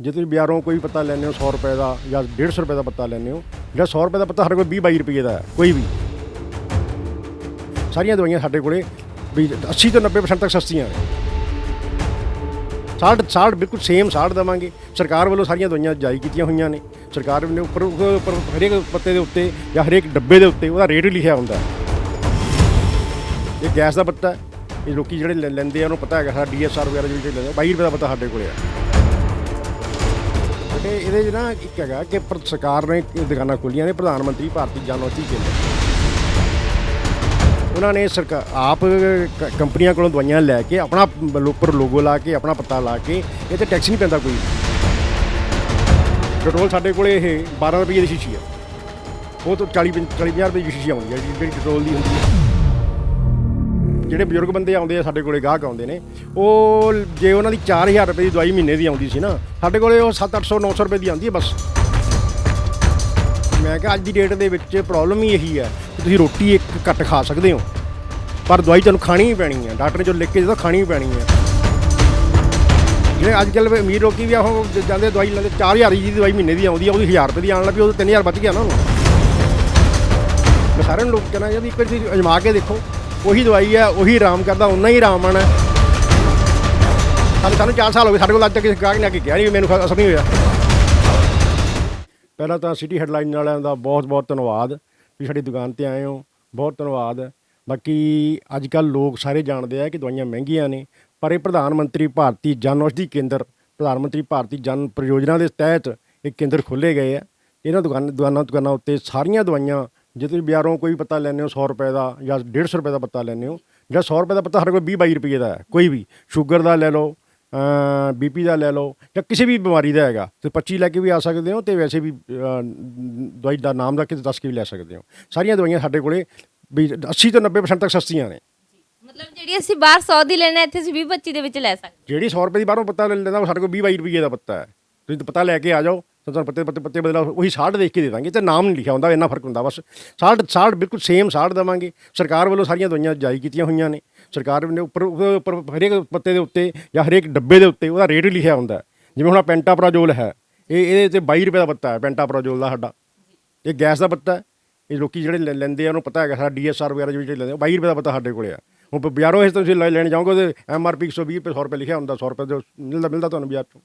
ਜੇ ਤੁਸੀਂ ਬਾਜ਼ਾਰੋਂ ਕੋਈ ਪੱਤਾ ਲੈਂਦੇ ਹੋ 100 ਰੁਪਏ ਦਾ ਜਾਂ 150 ਰੁਪਏ ਦਾ ਪੱਤਾ ਲੈਂਦੇ ਹੋ, ਜਿਹੜਾ 100 ਰੁਪਏ ਦਾ ਪੱਤਾ ਸਾਡੇ ਕੋਲ 20 22 ਰੁਪਏ ਦਾ ਹੈ, ਕੋਈ ਵੀ। ਸਾਰੀਆਂ ਦਵਾਈਆਂ ਸਾਡੇ ਕੋਲੇ ਵੀ 80 ਤੋਂ 90% ਤੱਕ ਸਸਤੀਆਂ ਨੇ। ਸਾਲਟ ਸਾਲਟ ਬਿਲਕੁਲ ਸੇਮ ਸਾਲਟ ਦੇਵਾਂਗੇ। ਸਰਕਾਰ ਵੱਲੋਂ ਸਾਰੀਆਂ ਦਵਾਈਆਂ ਜਾਰੀ ਕੀਤੀਆਂ ਹੋਈਆਂ ਨੇ। ਸਰਕਾਰ ਨੇ ਉੱਪਰ ਉੱਪਰ ਹਰੇਕ ਪੱਤੇ ਦੇ ਉੱਤੇ ਜਾਂ ਹਰੇਕ ਡੱਬੇ ਦੇ ਉੱਤੇ ਉਹਦਾ ਰੇਟ ਲਿਖਿਆ ਹੁੰਦਾ ਇਹ ਗੈਸ ਦਾ ਪੱਤਾ ਇਹ ਲੋਕੀ ਜਿਹੜੇ ਲੈ- ਲੈਂਦੇ ਆ, ਉਹਨੂੰ ਪਤਾ ਹੈਗਾ, ਸਾਡਾ ਡੀਐਸਆਰ ਵਗੈਰਾ ਜਿਹੜੇ ਲੈਂਦੇ ਆ 22 ਰੁਪਏ ਦਾ ਪੱਤਾ ਸਾਡੇ ਕੋਲੇ ਆ ਤੇ ਇਹਦੇ 'ਚ ਨਾ ਇੱਕ ਹੈਗਾ ਕਿ ਪਰ- ਸਰਕਾਰ ਨੇ ਇਹ ਦੁਕਾਨਾਂ ਖੋਲੀਆਂ ਨੇ, ਪ੍ਰਧਾਨ ਮੰਤਰੀ ਭਾਰਤੀ ਜਨ ਔਸ਼ਧੀ ਕੇਂਦਰ। ਉਹਨਾਂ ਨੇ ਸਰਕਾਰ ਆਪ ਕ- ਕੰਪਨੀਆਂ ਕੋਲੋਂ ਦਵਾਈਆਂ ਲੈ ਕੇ ਆਪਣਾ ਲ- ਉੱਪਰ ਲੋਗੋ ਲਾ ਕੇ, ਆਪਣਾ ਪੱਤਾ ਲਾ ਕੇ, ਇਹ ਤੇ ਟੈਕਸ ਨਹੀਂ ਪੈਂਦਾ ਕੋਈ। ਪੈਟਰੋਲ ਸਾਡੇ ਕੋਲੇ ਇਹ 12 ਰੁਪਏ ਦੀ ਸ਼ੀਸ਼ੀ ਹੈ ਉਹ ਤੋਂ 40 40 50 ਰੁਪਏ ਦੀ ਸ਼ੀਸ਼ੀ ਆਉਂਦੀ ਹੈ ਜਿਹੜੀ ਪੈਟਰੋਲ ਦੀ ਹੁੰਦੀ ਹੈ ਜਿਹੜੇ ਬਜ਼ੁਰਗ ਬੰਦੇ ਆਉਂਦੇ ਆ, ਸਾਡੇ ਕੋਲੇ ਗਾਹਕ ਆਉਂਦੇ ਨੇ, ਉਹ ਜੇ ਉਹਨਾਂ ਦੀ 4000 ਰੁਪਏ ਦੀ ਦਵਾਈ ਮਹੀਨੇ ਦੀ ਆਉਂਦੀ ਸੀ ਨਾ, ਸਾਡੇ ਕੋਲੇ ਉਹ 7 800 900 ਰੁਪਏ ਦੀ ਆਉਂਦੀ ਹੈ ਬਸ। ਮੈਂ ਕਿਹਾ ਅੱਜ ਦੀ ਡੇਟ ਦੇ ਵਿੱਚ ਪ੍ਰੋਬਲਮ ਹੀ ਇਹੀ ਹੈ ਤੁਸੀਂ ਰੋਟੀ ਇੱਕ ਘੱਟ ਖਾ ਸਕਦੇ ਹੋ, ਪਰ ਦਵਾਈ ਤੁਹਾਨੂੰ ਖਾਣੀ ਹੀ ਪੈਣੀ ਹੈ, ਡਾਕਟਰ ਨੇ ਜੋ ਲਿਖ ਕੇ ਦਿੱਤਾ ਖਾਣੀ ਹੀ ਪੈਣੀ ਹੈ। ਜਿਹੜੇ ਅੱਜ ਕੱਲ੍ਹ ਅਮੀਰ ਲੋਕੀ ਵੀ ਆ, ਉਹ ਜਾਂਦੇ ਦਵਾਈ ਲੈਂਦੇ 4000 ਦੀ ਦਵਾਈ ਮਹੀਨੇ ਦੀ ਆਉਂਦੀ ਆ ਉਹਦੀ 1000 ਰੁਪਏ ਦੀ ਆਉਣ ਲੱਗੀ ਉਹ 3000 ਬਚ ਗਿਆ ਨਾ ਉਹਨੂੰ ਮੈਂ ਸਾਰਿਆਂ ਨੂੰ ਲੋਕ ਕਹਿਣਾ ਜੀ ਇੱਕ ਵਾਰੀ ਤੁਸੀਂ ਅਜਮਾ ਕੇ ਦੇਖੋ ਉਹੀ ਦਵਾਈ ਹੈ ਉਹੀ ਆਰਾਮ ਕਰਦਾ ਉਨਾ ਹੀ ਆਰਾਮ ਆਣਾ ਸਾਨੂੰ ਸਾਨੂੰ 4 ਸਾਲ ਹੋ ਗਏ, ਸਾਡੇ ਕੋਲ ਅੱਜ ਤੱਕ ਕਿਸੇ ਗਾਹਕ ਨੇ ਆ ਕੇ ਕਿਹਾ ਨਹੀਂ ਵੀ ਮੈਨੂੰ ਅਸਰ ਨਹੀਂ ਹੋਇਆ। ਪਹਿਲਾਂ ਤਾਂ ਸਿਟੀ ਹੈਡਲਾਈਨ ਵਾਲਿਆਂ ਦਾ ਬਹੁਤ ਬਹੁਤ ਧੰਨਵਾਦ ਵੀ ਸਾਡੀ ਦੁਕਾਨ ਤੇ ਆਏ ਹੋ। ਬਹੁਤ ਧੰਨਵਾਦ। ਬਾਕੀ ਅੱਜ ਕੱਲ ਲੋਕ ਸਾਰੇ ਜਾਣਦੇ ਆ ਕਿ ਦਵਾਈਆਂ ਮਹਿੰਗੀਆਂ ਨੇ, ਪਰ ਇਹ ਪ੍ਰਧਾਨ ਮੰਤਰੀ ਭਾਰਤੀ ਜਨ ਔਸ਼ਧੀ ਕੇਂਦਰ, ਪ੍ਰਧਾਨ ਮੰਤਰੀ ਭਾਰਤੀ ਜਨ ਪਰਿਯੋਜਨਾ ਦੇ ਤਹਿਤ ਇਹ ਕੇਂਦਰ ਖੋਲ੍ਹੇ ਗਏ ਆ। ਇਹਨਾਂ ਦੁਕਾਨ ਦੁਕਾਨਾਂ ਦੁਕਾਨਾਂ ਉੱਤੇ ਸਾਰੀਆਂ ਦਵਾਈਆਂ ਜੇ ਤੁਸੀਂ ਬਾਜ਼ਾਰੋਂ ਕੋਈ ਪੱਤਾ ਲੈਂਦੇ ਹੋ 100 ਰੁਪਏ ਦਾ ਜਾਂ 150 ਰੁਪਏ ਦਾ ਪੱਤਾ ਲੈਂਦੇ ਹੋ ਜਿਹੜਾ 100 ਰੁਪਏ ਦਾ ਪੱਤਾ ਸਾਡੇ ਕੋਲ 20 22 ਰੁਪਏ ਦਾ ਹੈ ਕੋਈ ਵੀ। ਸ਼ੂਗਰ ਦਾ ਲੈ ਲਓ ਬੀਪੀ ਦਾ ਲੈ ਲਓ ਜਾਂ ਕਿਸੇ ਵੀ ਬਿਮਾਰੀ ਦਾ ਹੈਗਾ। ਤੇ 25 ਲੈ ਕੇ ਵੀ ਆ ਸਕਦੇ ਹੋ ਤੇ ਵੈਸੇ ਵੀ ਦਵਾਈ ਦਾ ਨਾਮ ਰੱਖ ਕੇ ਤੇ ਦੱਸ ਕੇ ਵੀ ਲੈ ਸਕਦੇ ਹੋ। ਸਾਰੀਆਂ ਦਵਾਈਆਂ ਸਾਡੇ ਕੋਲੇ ਵੀ 80 ਤੋਂ 90% ਤੱਕ ਸਸਤੀਆਂ ਨੇ। ਮਤਲਬ ਜਿਹੜੀ ਅਸੀਂ ਬਾਹਰ 100 ਦੀ ਲੈਣਾ ਇੱਥੇ ਅਸੀਂ 20 25 ਦੇ ਵਿੱਚ ਲੈ ਸਕਦੇ ਜਿਹੜੀ 100 ਰੁਪਏ ਦੀ ਬਾਹਰੋਂ ਪੱਤਾ ਲੈ ਲੈਂਦਾ ਉਹ ਸਾਡੇ ਕੋਲ 20 22 ਰੁਪਏ ਦਾ ਪੱਤਾ ਹੈ। ਤੁਸੀਂ ਪੱਤਾ ਲੈ ਕੇ ਆ ਜਾਓ ਤੁਹਾਨੂੰ ਪੱਤੇ ਪੱਤੇ ਪੱਤੇ ਬਦਲਾ ਉਹੀ ਸਾਲਟ ਦੇਖ ਕੇ ਦੇ ਦਾਂਗੇ ਤੇ ਨਾਮ ਨਹੀਂ ਲਿਖਿਆ ਹੁੰਦਾ, ਇੰਨਾ ਫ਼ਰਕ ਹੁੰਦਾ ਬਸ। ਸਾਲਟ ਸਾਲਟ ਬਿਲਕੁਲ ਸੇਮ ਸਾਲਟ ਦੇਵਾਂਗੇ। ਸਰਕਾਰ ਵੱਲੋਂ ਸਾਰੀਆਂ ਦਵਾਈਆਂ ਜਾਰੀ ਕੀਤੀਆਂ ਹੋਈਆਂ ਨੇ। ਸਰਕਾਰ ਨੇ ਉੱਪਰ ਉੱਪਰ ਹਰੇਕ ਪੱਤੇ ਦੇ ਉੱਤੇ ਜਾਂ ਹਰੇਕ ਡੱਬੇ ਦੇ ਉੱਤੇ ਉਹਦਾ ਰੇਟ ਲਿਖਿਆ ਹੁੰਦਾ ਜਿਵੇਂ ਹੁਣ ਆਹ ਪੈਂਟਾਪਰਾਜੋਲ ਹੈ, ਇਹ ਇਹਦੇ ਤੇ 22 ਰੁਪਏ ਦਾ ਪੱਤਾ ਹੈ ਪੈਂਟਾਪਰਾਜੋਲ ਦਾ ਸਾਡਾ। ਇਹ ਗੈਸ ਦਾ ਪੱਤਾ ਹੈ। ਇਹ ਲੋਕੀ ਜਿਹੜੇ ਲੈਂਦੇ ਆ, ਉਹਨੂੰ ਪਤਾ ਹੈਗਾ, ਸਾਡਾ ਡੀਐਸਆਰ ਵਗੈਰਾ ਜਿਹੜੇ ਲੈਂਦੇ ਆ 22 ਰੁਪਏ ਦਾ ਪੱਤਾ ਸਾਡੇ ਕੋਲੇ ਆ। ਹੁਣ ਬ- ਬਾਜ਼ਾਰੋਂ ਇਸ ਤੁਸੀਂ ਲੈਣ ਜਾਓਗੇ ਤੇ ਐਮਆਰਪੀ 120 ਰੁਪਏ 100 ਰੁਪਏ ਲਿਖਿਆ ਹੁੰਦਾ 100 ਰੁਪਏ ਦੇ ਮਿਲਦਾ ਮਿਲਦਾ ਤੁਹਾਨੂੰ ਬਾਜ਼ਾਰ ਚੋਂ।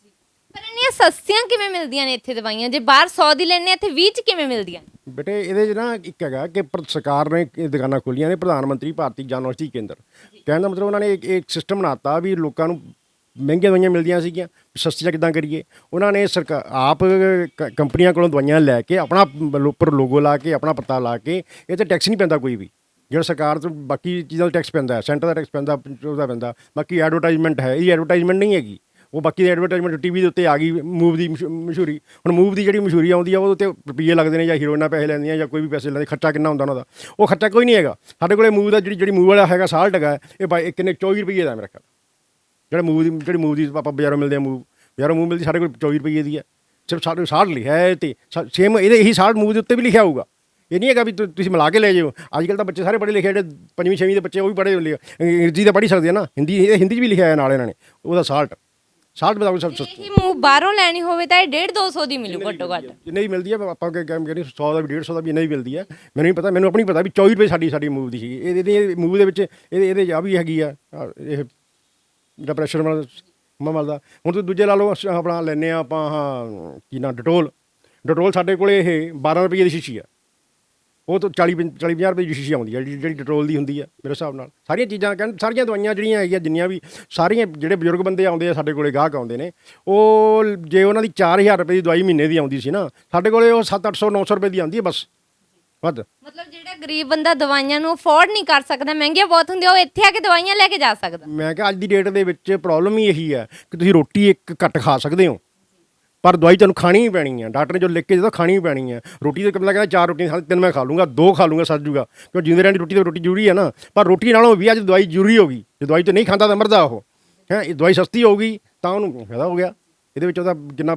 ਇੰਨੀਆਂ ਸਸਤੀਆਂ ਕਿਵੇਂ ਮਿਲਦੀਆਂ ਨੇ ਇੱਥੇ ਦਵਾਈਆਂ? ਜੇ ਬਾਹਰ 100 ਦੀ ਲੈਣੇ ਇੱਥੇ 20 ਚ ਕਿਵੇਂ ਮਿਲਦੀਆਂ? ਬੇਟੇ ਇਹਦੇ 'ਚ ਨਾ ਇੱਕ ਹੈਗਾ ਕਿ ਪਰ- ਸਰਕਾਰ ਨੇ ਇਹ ਦੁਕਾਨਾਂ ਖੋਲੀਆਂ ਨੇ ਪ੍ਰਧਾਨ ਮੰਤਰੀ ਭਾਰਤੀ ਜਨ ਔਸ਼ਧੀ ਕੇਂਦਰ। ਕਹਿਣ ਦਾ ਮਤਲਬ ਉਹਨਾਂ ਨੇ ਇੱਕ ਇੱਕ ਸਿਸਟਮ ਬਣਾਤਾ ਵੀ ਲੋਕਾਂ ਨੂੰ ਮਹਿੰਗੀਆਂ ਦਵਾਈਆਂ ਮਿਲਦੀਆਂ ਸੀਗੀਆਂ ਸਸਤੀਆਂ ਕਿੱਦਾਂ ਕਰੀਏ? ਉਹਨਾਂ ਨੇ ਸਰਕਾਰ ਆਪ ਕ- ਕੰਪਨੀਆਂ ਕੋਲੋਂ ਦਵਾਈਆਂ ਲੈ ਕੇ ਆਪਣਾ ਲ- ਉੱਪਰ ਲੋਗੋ ਲਾ ਕੇ ਆਪਣਾ ਪੱਤਾ ਲਾ ਕੇ ਇਹ ਤੇ ਟੈਕਸ ਨਹੀਂ ਪੈਂਦਾ ਕੋਈ ਵੀ। ਜਿਹੜਾ ਸਰਕਾਰ ਤੋਂ ਬਾਕੀ ਚੀਜ਼ਾਂ ਦਾ ਟੈਕਸ ਪੈਂਦਾ ਹੈ ਸੈਂਟਰ ਦਾ ਟੈਕਸ ਪੈਂਦਾ ਉਹਦਾ ਪੈਂਦਾ। ਬਾਕੀ ਐਡਵਰਟਾਈਜ਼ਮੈਂਟ ਹੈ ਇਹ ਐਡਵਰਟਾਈਜ਼ਮੈਂਟ ਨਹੀਂ ਹੈਗੀ। ਉਹ ਬਾਕੀ ਦੀ ਐਡਵਰਟਾਈਜ਼ਮੈਂਟ ਟੀਵੀ ਦੇ ਉੱਤੇ ਆ ਗਈ, ਮੂਵ ਦੀ ਮਸ਼, ਮਸ਼ਹੂਰੀ। ਹੁਣ ਮੂਵ ਦੀ ਜਿਹੜੀ ਮਸ਼ਹੂਰੀ ਆਉਂਦੀ ਆ, ਉਹਦੇ ਉੱਤੇ ਰੁਪਈਏ ਲੱਗਦੇ ਨੇ ਜਾਂ ਹੀਰੋਇਨਾਂ ਪੈਸੇ ਲੈਂਦੀਆਂ ਜਾਂ ਕੋਈ ਵੀ ਪੈਸੇ ਲੈਂਦੇ, ਖਰਚਾ ਕਿੰਨਾ ਹੁੰਦਾ ਉਹਨਾਂ ਦਾ। ਉਹ ਖਰਚਾ ਕੋਈ ਨਹੀਂ ਹੈਗਾ। ਸਾਡੇ ਕੋਲੇ ਮੂਵ ਦਾ ਜਿਹੜੀ ਜਿਹੜੀ ਮੂਵ ਵਾਲਾ ਹੈਗਾ ਸਾਲਟ ਹੈਗਾ ਇਹ ਬਾਈ ਕਿੰਨੇ 24 ਰੁਪਈਏ ਦਾ ਮੇਰੇ ਮੇਰਾ ਖਿਆਲ। ਜਿਹੜਾ ਮੂਵ ਦੀ, ਜਿਹੜੀ ਮੂਵ ਦੀ ਆਪਾਂ ਬਾਜ਼ਾਰੋਂ ਮਿਲਦੇ ਆ ਮੂਵ, ਬਾਜ਼ਾਰੋਂ ਮੂਵ ਮਿਲਦੀ ਸਾਡੇ ਕੋਲ 24 ਰੁਪਈਏ ਦੀ ਹੈ। ਸਿਰਫ ਸਾਡੇ ਸਾਲਟ ਲਿਖਿਆ ਹੈ ਤੇ ਸੇਮ ਇਹਦੇ ਇਹੀ ਸਾਲਟ ਮੂਵ ਦੇ ਉੱਤੇ ਵੀ ਲਿਖਿਆ ਹੋਊਗਾ। ਇਹ ਨਹੀਂ ਹੈਗਾ ਵੀ ਤੁ- ਤੁਸੀਂ ਮਿਲਾ ਕੇ ਲੈ ਜਾਓ ਅੱਜ ਕੱਲ੍ਹ ਤਾਂ ਬੱਚੇ ਸਾਰੇ ਪੜ੍ਹੇ ਲਿਖੇ ਜਿਹੜੇ ਪੰਜਵੀਂ, ਛੇਵੀਂ ਦੇ ਬੱਚੇ ਉਹ ਵੀ ਪੜ੍ਹੇ ਲਿਖੇ ਅੰਗਰੇਜ਼ੀ ਤਾਂ ਪੜ੍ਹ ਹੀ ਸਕਦੇ ਆ ਨਾ। ਹਿੰਦੀ, ਇਹ ਹਿੰਦੀ 'ਚ ਵੀ ਲਿਖਿਆ ਹੋਇਆ ਨਾਲ ਇਹਨਾਂ ਨੇ। ਉਹਦਾ ਸਾਲਟ ਸਾਲਟ ਬਤਾਓ ਸਭ ਸਸਤਾ। ਇਹ ਮੂੰਹ ਬਾਹਰੋਂ ਲੈਣੀ ਹੋਵੇ ਤਾਂ ਇਹ 1.5 200 ਦੀ ਮਿਲੂ ਘੱਟੋ ਘੱਟ। ਜਿੰਨੇ ਵੀ ਮਿਲਦੀ ਹੈ ਆਪਾਂ ਕਿ ਕੰਮ ਕਰੀ 100 ਦਾ ਵੀ 150 ਦਾ ਵੀ ਇੰਨਾ ਹੀ ਮਿਲਦੀ ਹੈ ਮੈਨੂੰ ਨਹੀਂ ਪਤਾ ਮੈਨੂੰ ਆਪਣੀ ਪਤਾ ਵੀ 24 ਰੁਪਏ ਸਾਡੀ ਸਾਡੀ ਮੂਵ ਦੀ ਸੀ ਇਹ ਇਹਦੇ ਮੂਵ ਦੇ ਵਿੱਚ ਇਹਦੇ ਇਹਦੇ ਆ ਵੀ ਹੈਗੀ ਆ ਇਹ ਜਿਹੜਾ ਪ੍ਰੈਸ਼ਰ ਵਾਲਾ ਮਮਲ ਦਾ ਹੁਣ ਤੁਸੀਂ ਦੂਜੇ ਲਾ ਲਓ ਅਸੀਂ ਆਪਣਾ ਲੈਨੇ ਆ ਆਪਾਂ ਆਹ ਕੀ ਨਾ ਡਟੋਲ ਡਟੋਲ ਸਾਡੇ ਕੋਲੇ ਇਹ 12 ਰੁਪਏ ਦੀ ਸ਼ੀਸ਼ੀ ਆ। ਉਹ ਤੋਂ 40 40 50 ਰੁਪਏ ਦੀ ਸ਼ੀਸ਼ੀ ਆਉਂਦੀ ਹੈ ਜਿਹੜੀ ਜਿਹੜੀ ਡਟੋਲ ਦੀ ਹੁੰਦੀ ਹੈ ਮੇਰੇ ਹਿਸਾਬ ਨਾਲ। ਸਾਰੀਆਂ ਚੀਜ਼ਾਂ ਕਹਿਣ ਸਾਰੀਆਂ ਦਵਾਈਆਂ ਜਿਹੜੀਆਂ ਹੈਗੀਆਂ ਜਿੰਨੀਆਂ ਵੀ ਸਾਰੀਆਂ ਜਿਹੜੇ ਬਜ਼ੁਰਗ ਬੰਦੇ ਆਉਂਦੇ ਆ ਸਾਡੇ ਕੋਲੇ ਗਾਹਕ ਆਉਂਦੇ ਨੇ ਉਹ ਜੇ ਉਹਨਾਂ ਦੀ 4000 ਰੁਪਏ ਦੀ ਦਵਾਈ ਮਹੀਨੇ ਦੀ ਆਉਂਦੀ ਸੀ ਨਾ ਸਾਡੇ ਕੋਲੇ ਉਹ 7 800 900 ਰੁਪਏ ਦੀ ਆਉਂਦੀ ਹੈ ਬਸ। ਵੱਧ। ਮਤਲਬ ਜਿਹੜਾ ਗਰੀਬ ਬੰਦਾ ਦਵਾਈਆਂ ਨੂੰ ਅਫੋਰਡ ਨਹੀਂ ਕਰ ਸਕਦਾ ਮਹਿੰਗੀਆਂ ਬਹੁਤ ਹੁੰਦੀਆਂ ਉਹ ਇੱਥੇ ਆ ਕੇ ਦਵਾਈਆਂ ਲੈ ਕੇ ਜਾ ਸਕਦਾ। ਮੈਂ ਕਿਹਾ ਅੱਜ ਦੀ ਡੇਟ ਦੇ ਵਿੱਚ ਪ੍ਰੋਬਲਮ ਹੀ ਇਹੀ ਹੈ ਕਿ ਤੁਸੀਂ ਰੋਟੀ ਇੱਕ ਘੱਟ ਖਾ ਸਕਦੇ ਹੋ। ਪਰ ਦਵਾਈ ਤੁਹਾਨੂੰ ਖਾਣੀ ਹੀ ਪੈਣੀ ਹੈ ਡਾਕਟਰ ਨੇ ਜੋ ਲਿਖ ਕੇ ਦਿੱਤਾ, ਖਾਣੀ ਹੀ ਪੈਣੀ ਹੈ ਰੋਟੀ ਦੇ ਕਮਲਾ ਕਹਿੰਦਾ ਚਾਰ ਰੋਟੀਆਂ ਖਾ ਤਿੰਨ ਮੈਂ ਖਾ ਲੂੰਗਾ, ਦੋ ਖਾ ਲੂੰਗਾ ਸਰ ਜੂਗਾ। ਕਿਉਂ ਜਿੰਦੇ ਰਹਿਣ ਦੀ ਰੋਟੀ ਤੇ ਰੋਟੀ ਜ਼ਰੂਰੀ ਹੈ ਨਾ। ਪਰ ਰੋਟੀ ਨਾਲੋਂ ਵੀ ਅੱਜ ਦਵਾਈ ਜ਼ਰੂਰੀ ਹੋ ਗਈ। ਜੇ ਦਵਾਈ ਤੇ ਨਹੀਂ ਖਾਂਦਾ ਤਾਂ ਮਰਦਾ ਉਹ। ਹੈ, ਇਹ ਦਵਾਈ ਸਸਤੀ ਹੋ ਗਈ, ਤਾਂ ਉਹਨੂੰ ਫਾਇਦਾ ਹੋ ਗਿਆ। ਇਹਦੇ ਵਿੱਚ ਉਹਦਾ ਕਿੰਨਾ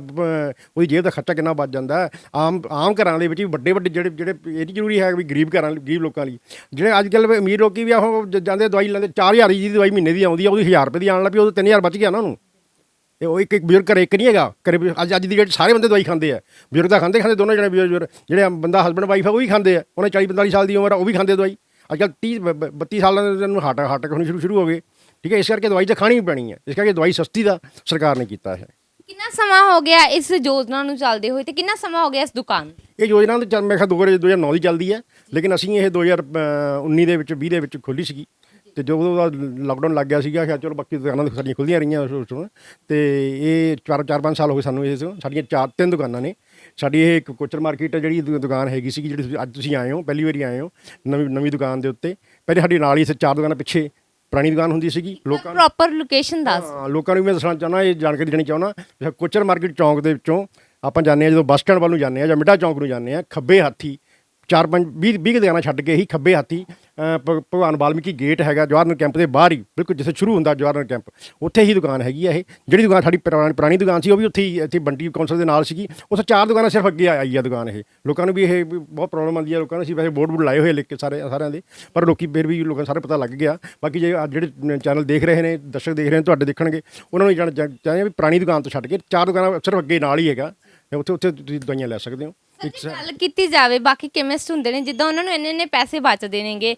ਉਹਦੀ ਜੇਬ ਦਾ ਖਰਚਾ ਕਿੰਨਾ ਬਚ ਜਾਂਦਾ ਆਮ ਆਮ ਘਰਾਂ ਦੇ ਵਿੱਚ ਵੀ ਵੱਡੇ ਵੱਡੇ ਜਿਹੜੇ ਜਿਹੜੇ, ਇਹ ਨਹੀਂ ਜ਼ਰੂਰੀ ਹੈ ਵੀ ਗਰੀਬ ਘਰਾਂ ਲਈ ਗਰੀਬ ਲੋਕਾਂ ਲਈ। ਜਿਹੜੇ ਅੱਜ ਕੱਲ੍ਹ ਅਮੀਰ ਲੋਕੀ ਵੀ ਆ, ਉਹ ਜਾਂਦੇ ਦਵਾਈ ਲੈਂਦੇ 4000 ਦੀ ਦਵਾਈ ਮਹੀਨੇ ਦੀ ਆਉਂਦੀ ਆ, ਉਹਦੀ 1000 ਰੁਪਏ ਦੀ ਆਉਣ ਲੱਗੀ ਉਹ 3000 ਬਚ ਗਿਆ ਨਾ ਉਹਨੂੰ। ਇਹ ਉਹ ਇੱਕ ਇੱਕ ਬਜ਼ੁਰਗ ਘਰੇ ਇੱਕ ਨਹੀਂ ਹੈਗਾ। ਘਰੇ ਵੀ ਅੱਜ ਅੱਜ ਦੀ ਡੇਟ ਸਾਰੇ ਬੰਦੇ ਦਵਾਈ ਖਾਂਦੇ ਆ। ਬਜ਼ੁਰਗ ਤਾਂ ਖਾਂਦੇ ਖਾਂਦੇ ਦੋਨੋਂ ਜਣੇ ਬਜ਼ੁਰਗ। ਜਿਹੜੇ ਬੰਦਾ ਹਸਬੰਡ ਵਾਈਫ ਆ ਉਹ ਵੀ ਖਾਂਦੇ ਆ। ਉਹਨੇ 40 45 ਸਾਲ ਦੀ ਉਮਰ ਆ ਉਹ ਵੀ ਖਾਂਦੇ ਦਵਾਈ। ਅੱਜ ਕੱਲ੍ਹ 30 ਬ- ਬ- 32 ਸਾਲਾਂ ਦੇ ਨੂੰ ਹਾਰਟ ਹਾਰਟ ਹੋਣੀ ਸ਼ੁਰੂ ਸ਼ੁਰੂ ਹੋ ਗਏ। ਠੀਕ ਹੈ ਇਸ ਕਰਕੇ ਦਵਾਈ ਤਾਂ ਖਾਣੀ ਹੀ ਪੈਣੀ ਹੈ। ਇਸ ਕਰਕੇ ਦਵਾਈ ਸਸਤੀ ਦਾ ਸਰਕਾਰ ਨੇ ਕੀਤਾ ਹੈ। ਕਿੰਨਾ ਸਮਾਂ ਹੋ ਗਿਆ ਇਸ ਯੋਜਨਾ ਨੂੰ ਚੱਲਦੇ ਹੋਏ ਤੇ ਕਿੰਨਾ ਸਮਾਂ ਹੋ ਗਿਆ ਇਸ ਦੁਕਾਨ ਨੂੰ? ਇਹ ਯੋਜਨਾ ਤਾਂ ਚੱਲ ਮੈਂ ਕਿਹਾ 2009 ਦੀ ਚੱਲਦੀ ਹੈ। ਲੇਕਿਨ ਅਸੀਂ ਇਹ 2019 ਦੇ ਵਿੱਚ 20 ਦੇ ਵਿੱਚ ਖੋਲੀ ਸੀਗੀ। ਤੇ ਜਦੋਂ ਦਾ ਲਾਕਡਾਊਨ ਲੱਗ ਗਿਆ ਸੀਗਾ ਕਿ ਚਲੋ ਬਾਕੀ ਦੁਕਾਨਾਂ ਤਾਂ ਸਾਡੀਆਂ ਖੁੱਲੀਆਂ ਰਹੀਆਂ ਉਸ ਉਸ ਤੋਂ। ਤੇ ਇਹ ਚਾਰ ਚਾਰ ਪੰਜ ਸਾਲ ਹੋ ਗਏ ਸਾਨੂੰ ਇਸ ਤੋਂ। ਸਾਡੀਆਂ ਚਾਰ ਤਿੰਨ ਦੁਕਾਨਾਂ ਨੇ। ਸਾਡੀ ਇਹ ਇੱਕ ਕੋਚਰ ਮਾਰਕੀਟ ਹੈ ਜਿਹੜੀ ਦੁ- ਦੁਕਾਨ ਹੈਗੀ ਸੀਗੀ ਜਿਹੜੀ ਤੁਸੀਂ- ਅੱਜ ਤੁਸੀਂ ਆਏ ਹੋ ਪਹਿਲੀ ਵਾਰੀ ਆਏ ਹੋ ਨਵੀਂ ਨਵੀਂ ਦੁਕਾਨ ਦੇ ਉੱਤੇ। ਪਹਿਲੇ ਸਾਡੀ ਨਾਲ ਹੀ ਇੱਥੇ ਚਾਰ ਦੁਕਾਨਾਂ ਪਿੱਛੇ ਪੁਰਾਣੀ ਦੁਕਾਨ ਹੁੰਦੀ ਸੀਗੀ। ਲੋਕਾਂ ਨੂੰ ਪ੍ਰੋਪਰ ਲੋਕੇਸ਼ਨ ਦੱਸ। ਹਾਂ, ਲੋਕਾਂ ਨੂੰ ਵੀ ਮੈਂ ਦੱਸਣਾ ਚਾਹੁੰਦਾ ਇਹ ਜਾਣਕਾਰੀ ਦੇਣੀ ਚਾਹੁੰਦਾ। ਵੀ ਕੋਚਰ ਮਾਰਕੀਟ ਚੌਂਕ ਦੇ ਵਿੱਚੋਂ ਆਪਾਂ ਜਾਂਦੇ ਹਾਂ ਜਦੋਂ ਬੱਸ ਸਟੈਂਡ ਵੱਲ ਨੂੰ ਜਾਂਦੇ ਹਾਂ ਜਾਂ ਮਿੱਡਾ ਚੌਂਕ ਨੂੰ ਜਾਂਦੇ ਹਾਂ ਖੱਬੇ ਹੱਥੀ ਚਾਰ ਪੰਜ 20 20 ਦੁਕਾਨਾਂ ਛੱਡ ਕੇ ਹੀ ਖੱਬੇ ਹੱਥੀ ਅ, ਭਗਵਾਨ ਵਾਲਮੀਕੀ ਗੇਟ ਹੈਗਾ ਜਵਾਹਰਨ ਕੈਂਪ ਦੇ ਬਾਹਰ ਹੀ ਬਿਲਕੁਲ ਜਿੱਥੇ ਸ਼ੁਰੂ ਹੁੰਦਾ ਜਵਾਹਰਨ ਕੈਂਪ ਉੱਥੇ ਹੀ ਦੁਕਾਨ ਹੈਗੀ ਆ ਇਹ। ਜਿਹੜੀ ਦੁਕਾਨ ਸਾਡੀ ਪੁਰਾਣੀ ਪੁਰਾਣੀ ਦੁਕਾਨ ਸੀ ਉਹ ਵੀ ਉੱਥੇ ਹੀ ਇੱਥੇ ਬੰਟੀ ਕੌਂਸਲ ਦੇ ਨਾਲ ਸੀਗੀ। ਉੱਥੇ ਚਾਰ ਦੁਕਾਨਾਂ ਸਿਰਫ ਅੱਗੇ ਆਈ ਆ ਦੁਕਾਨ ਇਹ। ਲੋਕਾਂ ਨੂੰ ਵੀ ਇਹ ਬਹੁਤ ਪ੍ਰੋਬਲਮ ਆਉਂਦੀ ਹੈ ਲੋਕਾਂ ਨੂੰ ਅਸੀਂ ਵੈਸੇ ਬੋਰਡ ਬੋਰਡ ਲਾਏ ਹੋਏ ਲਿਖ ਕੇ ਸਾਰੇ ਸਾਰਿਆਂ ਦੇ ਪਰ ਲੋਕੀ ਫਿਰ ਵੀ ਲੋਕਾਂ ਨੂੰ ਸਾਰੇ ਪਤਾ ਲੱਗ ਗਿਆ। ਬਾਕੀ ਜੇ ਆਹ ਜਿਹੜੇ ਚੈਨਲ ਦੇਖ ਰਹੇ ਨੇ ਦਰਸ਼ਕ ਦੇਖ ਰਹੇ ਨੇ ਤੁਹਾਡੇ ਦੇਖਣਗੇ ਉਹਨਾਂ ਨੂੰ ਜਾਣ ਚਾਹੀਏ ਵੀ ਪੁਰਾਣੀ ਦੁਕਾਨ ਤੋਂ ਛੱਡ ਕੇ ਚਾਰ ਦੁਕਾਨਾਂ ਸਿਰਫ ਅੱਗੇ ਨਾਲ ਹੀ ਹੈਗਾ। ਤੇ ਉੱਥੇ ਉੱਥੇ ਤੁਸੀਂ ਦਵਾਈਆਂ ਲੈ ਸਕਦੇ ਹੋ। ਇੱਕ ਜੇ ਗੱਲ ਕੀਤੀ ਜਾਵੇ ਬਾਕੀ ਕੈਮਿਸਟ ਹੁੰਦੇ ਨੇ ਜਿੱਦਾਂ ਉਹਨਾਂ ਨੂੰ ਇੰਨੇ ਇੰਨੇ ਪੈਸੇ ਬਚਦੇ ਨੇਗੇ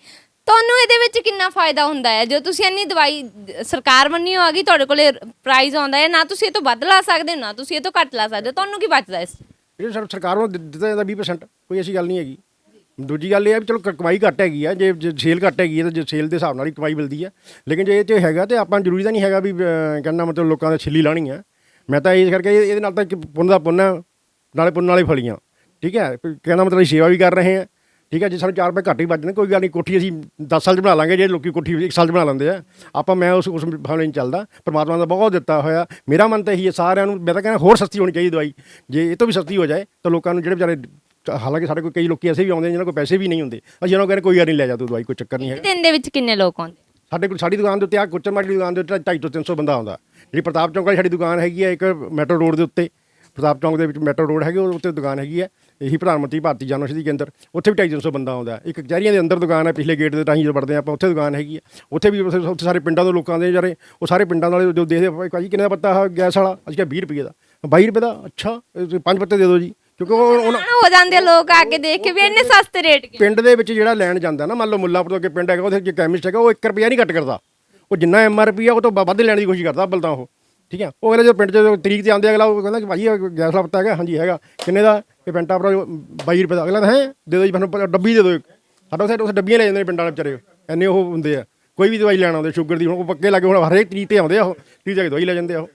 ਤੁਹਾਨੂੰ ਇਹਦੇ ਵਿੱਚ ਕਿੰਨਾ ਫਾਇਦਾ ਹੁੰਦਾ ਹੈ? ਜੋ ਤੁਸੀਂ ਇੰਨੀ ਦਵਾਈ ਦ- ਸਰਕਾਰ ਮੰਨੀ ਆ ਗਈ ਤੁਹਾਡੇ ਕੋਲੇ ਪ੍ਰਾਈਜ਼ ਆਉਂਦਾ ਹੈ ਨਾ ਤੁਸੀਂ ਇਹ ਤੋਂ ਵੱਧ ਲਾ ਸਕਦੇ ਹੋ ਨਾ ਤੁਸੀਂ ਇਹ ਤੋਂ ਘੱਟ ਲਾ ਸਕਦੇ ਹੋ ਤੁਹਾਨੂੰ ਕੀ ਬਚਦਾ ਇਸ ਇਹ ਸਰ ਸਰਕਾਰ ਨੂੰ ਦਿੱ- ਦਿੱਤਾ ਜਾਂਦਾ 20% ਕੋਈ ਐਸੀ ਗੱਲ ਨਹੀਂ ਹੈਗੀ। ਦੂਜੀ ਗੱਲ ਇਹ ਹੈ ਵੀ ਚਲੋ ਕ- ਕਮਾਈ ਘੱਟ ਹੈਗੀ ਆ ਜੇ ਜੇ ਸੇਲ ਘੱਟ ਹੈਗੀ ਹੈ ਤਾਂ ਜੇ ਸੇਲ ਦੇ ਹਿਸਾਬ ਨਾਲ ਹੀ ਕਮਾਈ ਮਿਲਦੀ ਹੈ। ਲੇਕਿਨ ਜੇ ਇਹ 'ਚ ਹੈਗਾ ਤੇ ਆਪਾਂ ਜ਼ਰੂਰੀ ਤਾਂ ਨਹੀਂ ਹੈਗਾ ਵੀ ਅਹ, ਕਹਿੰਦਾ ਮਤਲਬ ਲੋਕਾਂ ਦੇ ਛਿੱਲੀ ਲਾਣੀ ਆ। ਮੈਂ ਤਾਂ ਇਸ ਕਰਕੇ ਇਹ- ਇਹਦੇ ਨਾਲ ਤਾਂ ਇੱਕ ਪੁੰਨ ਦਾ ਪੁੰਨ ਹੈ ਨਾਲੇ ਪੁੰਨ ਵਾਲੇ ਫਲੀਆਂ। ਠੀਕ ਹੈ? ਕਹਿੰਦਾ ਮਤਲਬ ਅਸੀਂ ਸੇਵਾ ਵੀ ਕਰ ਰਹੇ ਹਾਂ। ਠੀਕ ਹੈ? ਜੇ ਸਾਨੂੰ 4 ਰੁਪਏ ਘੱਟ ਹੀ ਬਚਦੇ ਕੋਈ ਗੱਲ ਨਹੀਂ ਕੋਠੀ ਅਸੀਂ 10 ਸਾਲ 'ਚ ਬਣਾ ਲਾਂਗੇ ਜੇ ਲੋਕੀ ਕੋਠੀ 1 ਸਾਲ 'ਚ ਬਣਾ ਲੈਂਦੇ ਆ। ਆਪਾਂ ਮੈਂ ਉਸ ਉਸ ਭਾਵਨਾ ਨਹੀਂ ਚੱਲਦਾ। ਪਰਮਾਤਮਾ ਦਾ ਬਹੁਤ ਦਿੱਤਾ ਹੋਇਆ। ਮੇਰਾ ਮਨ ਤਾਂ ਇਹੀ ਹੈ ਸਾਰਿਆਂ ਨੂੰ ਮੈਂ ਤਾਂ ਕਹਿੰਦਾ ਹੋਰ ਸਸਤੀ ਹੋਣੀ ਚਾਹੀਦੀ ਦਵਾਈ। ਜੇ ਇਹ ਤੋਂ ਵੀ ਸਸਤੀ ਹੋ ਜਾਏ ਤਾਂ ਲੋਕਾਂ ਨੂੰ ਜਿਹੜੇ ਵਿਚਾਰੇ ਹਾਲਾਂਕਿ ਸਾਡੇ ਕੋਲ ਕਈ ਲੋਕੀ ਐਸੇ ਵੀ ਆਉਂਦੇ ਜਿਹਨਾਂ ਕੋਲ ਪੈਸੇ ਵੀ ਨਹੀਂ ਹੁੰਦੇ। ਅਸੀਂ ਉਹਨਾਂ ਨੂੰ ਕਹਿੰਦੇ ਕੋਈ ਗੱਲ ਨਹੀਂ ਲੈ ਜਾ ਤੂੰ ਦਵਾਈ ਕੋਈ ਚੱਕਰ ਨਹੀਂ ਹੈ ਦਿਨ ਦੇ ਵਿੱਚ ਕਿੰਨੇ ਲੋਕ ਆਉਂਦੇ? ਸਾਡੇ ਕੋਲ ਸਾਡੀ ਦੁਕਾਨ ਦੇ ਉੱਤੇ ਆ ਕੁੱਚਰ ਦੀ ਦੁਕਾਨ ਦੇ ਉੱਤੇ 250 ਤੋਂ 300 ਬੰਦਾ ਆਉਂਦਾ। ਜਿਹੜੀ ਪ੍ਰਤਾਪ ਚੌਂਕ ਵਾਲੀ ਸਾਡੀ ਦੁਕਾਨ ਹੈਗੀ ਹੈ ਇੱਕ ਮੈਟਰੋ ਰੋਡ ਦੇ ਉੱਤੇ। ਪ੍ਰਤਾਪ ਚੌਂਕ ਦੇ ਵਿੱਚ ਮੈਟਰੋ ਰੋਡ ਹੈਗੀ ਉਹ ਉੱਤੇ ਦੁਕਾਨ ਹੈਗੀ ਹੈ ਇਹੀ ਪ੍ਰਧਾਨ ਮੰਤਰੀ ਭਾਰਤੀ ਜਨ ਔਸ਼ਧੀ ਕੇਂਦਰ ਉੱਥੇ ਵੀ 250 ਬੰਦਾ ਆਉਂਦਾ। ਇੱਕ ਕਚਹਿਰੀਆਂ ਦੇ ਅੰਦਰ ਦੁਕਾਨ ਹੈ ਪਿਛਲੇ ਗੇਟ ਦੇ ਰਾਹੀਂ ਜਦੋਂ ਵੜਦੇ ਆਪਾਂ ਉੱਥੇ ਦੁਕਾਨ ਹੈਗੀ ਹੈ ਉੱਥੇ ਵੀ ਉੱਥੇ ਉੱਥੇ ਸਾਰੇ ਪਿੰਡਾਂ ਤੋਂ ਲੋਕਾਂ ਦੇ ਜਿਹੜੇ ਉਹ ਸਾਰੇ ਪਿੰਡਾਂ ਵਾਲੇ ਜੋ ਦੇਖਦੇ ਭਾਜੀ ਕਿੰਨੇ ਦਾ ਪੱਤਾ ਹੈ ਗੈਸ ਵਾਲਾ? ਅੱਜ ਕੱਲ੍ਹ 20 ਰੁਪਏ ਦਾ। 22 ਰੁਪਏ ਦਾ? ਅੱਛਾ ਪੰਜ ਪੱਤੇ ਦੇ ਦਿਓ ਜੀ। ਕਿਉਂਕਿ ਉਹ ਹੋ ਜਾਂਦੇ ਲੋਕ ਆ ਕੇ ਦੇਖ ਕੇ ਵੀ ਇੰਨੇ ਸਸਤੇ ਰੇਟ ਪਿੰਡ ਦੇ ਵਿੱਚ ਜਿਹੜਾ ਲੈਣ ਜਾਂਦਾ ਨਾ ਮੰਨ ਲਓ ਮੁੱਲਾਪੁਰ ਤੋਂ ਅੱਗੇ ਪਿੰਡ ਹੈਗਾ ਉਹਦੇ ਜੇ ਕੈਮਿਸਟ ਹੈਗਾ ਉਹ 1 ਰੁਪਿਆ ਨਹੀਂ ਕੱਟ ਕਰਦਾ। ਉਹ ਜਿੰਨਾ ਐਮਆਰਪੀ ਆ, ਉਹ ਤੋਂ ਵੱਧ ਲੈਣ ਦੀ ਕੋਸ਼ਿਸ਼ ਕਰਦਾ ਅੱਬਲ ਤਾਂ ਉਹ, ਠੀਕ ਹੈ ਉਹ ਅਗਲੇ ਜਦੋਂ ਪਿੰਡ 'ਚ ਤਰੀਕ ਤੇ ਆਉਂਦੇ, ਅਗਲਾ ਉਹ ਕਹਿੰਦਾ ਕਿ ਭਾਈ ਇਹ ਗੈਸ ਦਾ ਪੱਤਾ ਹੈਗਾ, ਹਾਂਜੀ ਹੈਗਾ। ਕਿੰਨੇ ਦਾ? ਇਹ ਪੈਂਟਾ ਆਪਣਾ 22 ਰੁਪਏ ਦਾ। ਅਗਲਾ ਤਾਂ ਹੈ? ਦੇ ਦਿਓ ਜੀ ਮੈਨੂੰ ਡੱਬੀ ਦੇ ਦਿਓ ਇੱਕ। ਸਾਡਾ ਉੱਥੇ ਉੱਥੇ ਡੱਬੀਆਂ ਲੈ ਜਾਂਦੇ ਨੇ ਪਿੰਡਾਂ ਵਾਲੇ ਵਿਚਾਰੇ। ਐਨੇ ਉਹ ਹੁੰਦੇ ਆ। ਕੋਈ ਵੀ ਦਵਾਈ ਲੈਣ ਆਉਂਦੇ, ਸ਼ੂਗਰ ਦੀ, ਹੁਣ ਉਹ ਪੱਕੇ ਲੱਗੇ, ਹੁਣ ਹਰੇਕ ਤਰੀਕ ਤੇ ਆਉਂਦੇ ਆ ਉਹ। ਤਰੀਕ ਤੇ ਦਵਾਈ ਲੈ ਜਾਂਦੇ ਆ ਉਹ।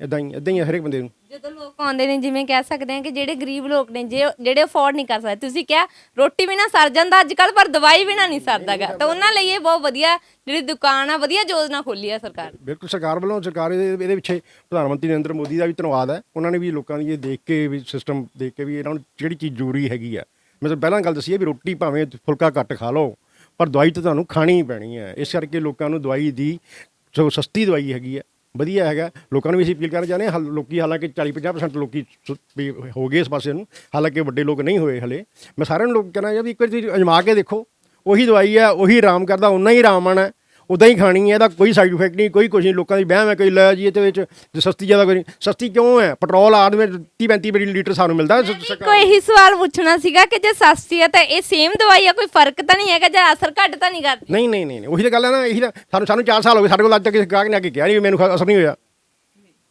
ਇਦਾਂ ਹੀ ਇਦਾਂ ਹੀ ਆ ਹਰੇਕ ਬੰਦੇ ਨੂੰ। ਜਦੋਂ ਲੋਕ ਆਉਂਦੇ ਨੇ ਜਿਵੇਂ ਕਹਿ ਸਕਦੇ ਆ ਕਿ ਜਿਹੜੇ ਗਰੀਬ ਲੋਕ ਨੇ ਜੇ ਜਿਹੜੇ ਅਫੋਰਡ ਨਹੀਂ ਕਰ ਸਕਦੇ। ਤੁਸੀਂ ਕਿਹਾ ਰੋਟੀ ਬਿਨਾ ਸਰ ਜਾਂਦਾ ਅੱਜ ਕੱਲ ਪਰ ਦਵਾਈ ਬਿਨਾ ਨਹੀਂ ਸਰਦਾਗਾ। ਤਾਂ ਉਹਨਾਂ ਲਈ ਇਹ ਬਹੁਤ ਵਧੀਆ ਜਿਹੜੀ ਦੁਕਾਨ ਆ ਵਧੀਆ ਯੋਜਨਾ ਖੋਲੀ ਆ ਸਰਕਾਰ ਨੇ। ਬਿਲਕੁਲ ਸਰਕਾਰ ਵੱਲੋਂ ਸਰਕਾਰ ਇਹਦੇ ਇਹਦੇ ਪਿੱਛੇ ਪ੍ਰਧਾਨ ਮੰਤਰੀ ਨਰਿੰਦਰ ਮੋਦੀ ਦਾ ਵੀ ਧੰਨਵਾਦ ਹੈ। ਉਹਨਾਂ ਨੇ ਵੀ ਲੋਕਾਂ ਦੀ ਇਹ ਦੇਖ ਕੇ ਵੀ ਸਿਸਟਮ ਦੇਖ ਕੇ ਵੀ ਇਹਨਾਂ ਨੂੰ ਜਿਹੜੀ ਚੀਜ਼ ਜ਼ਰੂਰੀ ਹੈਗੀ ਆ। ਮੈਂ ਤਾਂ ਪਹਿਲਾਂ ਗੱਲ ਦੱਸੀ ਹੈ ਵੀ ਰੋਟੀ ਭਾਵੇਂ ਫੁਲਕਾ ਘੱਟ ਖਾ ਲਓ ਪਰ ਦਵਾਈ ਤਾਂ ਤੁਹਾਨੂੰ ਖਾਣੀ ਹੀ ਪੈਣੀ ਹੈ। ਇਸ ਕਰਕੇ ਲੋਕਾਂ ਨੂੰ ਦਵਾਈ ਦੀ ਜੋ ਸਸਤੀ ਦਵਾਈ ਹੈਗੀ ਹੈ ਵਧੀਆ ਹੈਗਾ। ਲੋਕਾਂ ਨੂੰ ਵੀ ਅਸੀਂ ਅਪੀਲ ਕਰਨਾ ਚਾਹੁੰਦੇ ਹਾਂ, ਹਲ- ਲੋਕੀ ਹਾਲਾਂਕਿ 40-50% ਲੋਕੀ ਸੁ- ਵੀ ਹੋ ਗਏ ਇਸ ਪਾਸੇ ਨੂੰ, ਹਾਲਾਂਕਿ ਵੱਡੇ ਲੋਕ ਨਹੀਂ ਹੋਏ ਹਲੇ। ਮੈਂ ਸਾਰਿਆਂ ਨੂੰ ਲੋਕ ਕਹਿਣਾ ਚਾਹੁੰਦਾ ਵੀ ਇੱਕ ਵਾਰੀ ਤੁਸੀਂ ਅਜਮਾ ਕੇ ਦੇਖੋ, ਉਹੀ ਦਵਾਈ ਹੈ, ਉਹੀ ਆਰਾਮ ਕਰਦਾ ਉਨਾ ਹੀ ਆਰਾਮ ਆਣਾ ਉਦਾਂ ਹੀ ਖਾਣੀ ਹੈ ਇਹਦਾ ਕੋਈ ਸਾਈਡ ਇਫੈਕਟ ਨਹੀਂ ਕੋਈ ਕੁਝ ਨਹੀਂ ਲੋਕਾਂ ਦੀ ਵਹਿਮ ਹੈ ਕੋਈ ਲੈ ਜੀ ਇਹਦੇ ਵਿੱਚ ਜੇ ਸਸਤੀ ਜ਼ਿਆਦਾ ਕੋਈ ਨਹੀਂ। ਸਸਤੀ ਕਿਉਂ ਹੈ? ਪੈਟਰੋਲ ਆਦਮੀ 30 35 ਲੀਟਰ ਸਾਨੂੰ ਮਿਲਦਾ। ਸ- ਸ- ਕੋਈ ਇਹੀ ਸਵਾਲ ਪੁੱਛਣਾ ਸੀਗਾ ਕਿ ਜੇ ਸਸਤੀ ਹੈ ਤਾਂ ਇਹ ਸੇਮ ਦਵਾਈ ਆ ਕੋਈ ਫ਼ਰਕ ਤਾਂ ਨਹੀਂ ਹੈਗਾ ਜਾਂ ਅਸਰ ਘੱਟ ਤਾਂ ਨਹੀਂ ਕਰਦੀ? ਨਹੀਂ ਨਹੀਂ ਨਹੀਂ ਨਹੀਂ, ਉਹੀ ਤਾਂ ਗੱਲ ਹੈ ਨਾ ਇਹੀ ਤਾਂ ਸਾਨੂੰ ਸਾਨੂੰ 4 ਸਾਲ ਹੋ ਗਏ ਸਾਡੇ ਕੋਲ ਅੱਜ ਤੱਕ ਕਿਸੇ ਗਾਹਕ ਨੇ ਆ ਕੇ ਕਿਹਾ ਨਹੀਂ ਵੀ ਮੈਨੂੰ ਖ- ਅਸਰ ਨਹੀਂ ਹੋਇਆ।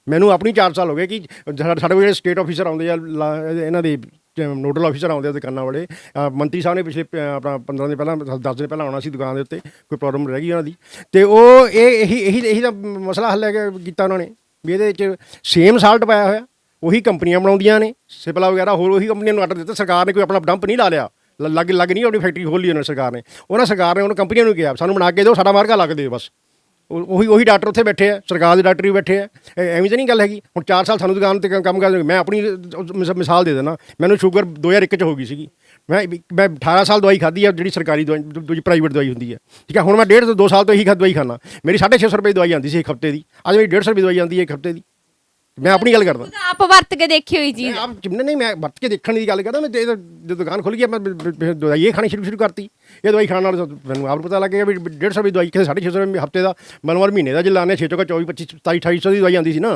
ਮੈਨੂੰ ਆਪਣੀ 4 ਸਾਲ ਹੋ ਗਏ ਕਿ ਸਾਡੇ ਸਾਡੇ ਕੋਲ ਜਿਹੜੇ ਸਟੇਟ ਆਫੀਸਰ ਆਉਂਦੇ ਆ ਲਾ- ਇਹਨਾਂ ਦੇ ਨੋਡਲ ਆਫੀਸਰ ਆਉਂਦੇ ਆ ਦੁਕਾਨਾਂ ਵਾਲੇ ਮੰਤਰੀ ਸਾਹਿਬ ਨੇ ਪਿਛਲੇ ਆਪਣਾ 15 ਦਿਨ ਪਹਿਲਾਂ 10 ਦਿਨ ਪਹਿਲਾਂ ਆਉਣਾ ਸੀ ਦੁਕਾਨ ਦੇ ਉੱਤੇ, ਕੋਈ ਪ੍ਰੋਬਲਮ ਰਹਿ ਗਈ ਉਹਨਾਂ ਦੀ। ਤੇ ਉਹ ਇਹ ਇਹੀ ਇਹੀ ਇਹੀ ਦਾ ਮਸਲਾ ਹੱਲ ਹੈ ਕਿ ਕੀਤਾ ਉਹਨਾਂ ਨੇ, ਵੀ ਇਹਦੇ ਵਿੱਚ ਸੇਮ ਸਾਲਟ ਪਾਇਆ ਹੋਇਆ, ਉਹੀ ਕੰਪਨੀਆਂ ਬਣਾਉਂਦੀਆਂ ਨੇ, ਸਿਪਲਾ ਵਗੈਰਾ ਹੋਰ ਉਹੀ ਕੰਪਨੀਆਂ ਨੂੰ ਆਰਡਰ ਦਿੱਤਾ, ਸਰਕਾਰ ਨੇ ਕੋਈ ਆਪਣਾ ਡੰਪ ਨਹੀਂ ਲਾ ਲਿਆ। ਲ- ਲੱਗ ਲੱਗ ਨਹੀਂ, ਆਪਣੀ ਫੈਕਟਰੀ ਖੋਲੀ ਉਹਨਾਂ ਸਰਕਾਰ ਨੇ। ਉਹਨਾਂ ਸਰਕਾਰ ਨੇ, ਉਹਨਾਂ ਕੰਪਨੀਆਂ ਨੂੰ ਕਿਹਾ, ਸਾਨੂੰ ਬਣਾ ਕੇ ਦਿਓ, ਸਾਡਾ ਮਾਰਕਾ ਲੱਗ ਦਿਓ, ਬਸ। ਉਹ- ਉਹੀ ਉਹੀ ਡਾਕਟਰ ਉੱਥੇ ਬੈਠੇ ਆ, ਸਰਕਾਰ ਦੇ ਡਾਕਟਰ ਵੀ ਬੈਠੇ ਆ। ਐ- ਐਵੇਂ ਤਾਂ ਨਹੀਂ ਗੱਲ ਹੈਗੀ। ਹੁਣ 4 ਸਾਲ ਸਾਨੂੰ ਦੁਕਾਨ ਤੇ ਕੰਮ- ਕੰਮ ਕਰਦੇ ਮੈਂ ਆਪਣੀ ਮਿਸ- ਮਿਸਾਲ ਦੇ ਦਿੰਦਾ। ਮੈਨੂੰ ਸ਼ੂਗਰ 2001 ਚ ਹੋ ਗਈ ਸੀਗੀ। ਮੈਂ ਮੈਂ 18 ਸਾਲ ਦਵਾਈ ਖਾਧੀ ਆ, ਜਿਹੜੀ ਸਰਕਾਰੀ ਦਵਾਈ, ਦੂ- ਦੂਜੀ ਪ੍ਰਾਈਵੇਟ ਦਵਾਈ ਹੁੰਦੀ ਹੈ ਠੀਕ ਹੈ ਹੁਣ ਮੈਂ ਡੇਢ ਤੋਂ 2 ਸਾਲ ਤੋਂ ਇਹੀ ਖਾ ਦਵਾਈ ਖਾਣਾ ਮੇਰੀ 650 ਰੁਪਏ ਦੀ ਦਵਾਈ ਆਉਂਦੀ ਸੀ ਇੱਕ ਹਫ਼ਤੇ ਦੀ। ਅੱਜ ਮੇਰੀ 150 ਰੁਪਏ ਦੀ ਦਵਾਈ ਆਉਂਦੀ ਹੈ ਇੱਕ ਹਫ਼ਤੇ ਦੀ। ਮੈਂ ਆਪਣੀ ਗੱਲ ਕਰਦਾ। ਆਪ ਵਰਤ ਕੇ ਦੇਖੀ ਹੋਈ ਚੀਜ਼। ਆਪ ਜਿੰਨੇ ਨਹੀਂ ਮੈਂ ਵਰਤ ਕੇ ਦੇਖਣ ਦੀ ਗੱਲ ਕਰਦਾ ਮੈਂ ਜੇ ਦੁਕਾਨ ਖੁੱਲ ਗਈ ਮੈਂ ਦਵਾਈ ਇਹ ਖਾਣੀ ਸ਼ੁਰੂ ਸ਼ੁਰੂ ਕਰਤੀ। ਇਹ ਦਵਾਈ ਖਾਣ ਨਾਲ ਮੈਨੂੰ ਆਪ ਨੂੰ ਪਤਾ ਲੱਗੇਗਾ ਵੀ 150 ਰੁਪਏ ਦੀ ਦਵਾਈ ਕਿਸੇ 650 ਰੁਪਏ ਹਫ਼ਤੇ ਦਾ ਮਨਵਰ ਮਹੀਨੇ ਦਾ ਜੇ ਲਾਣੇ 6 ਚੋਂ 24 25 27 2800 ਦੀ ਦਵਾਈ ਆਉਂਦੀ ਸੀ ਨਾ।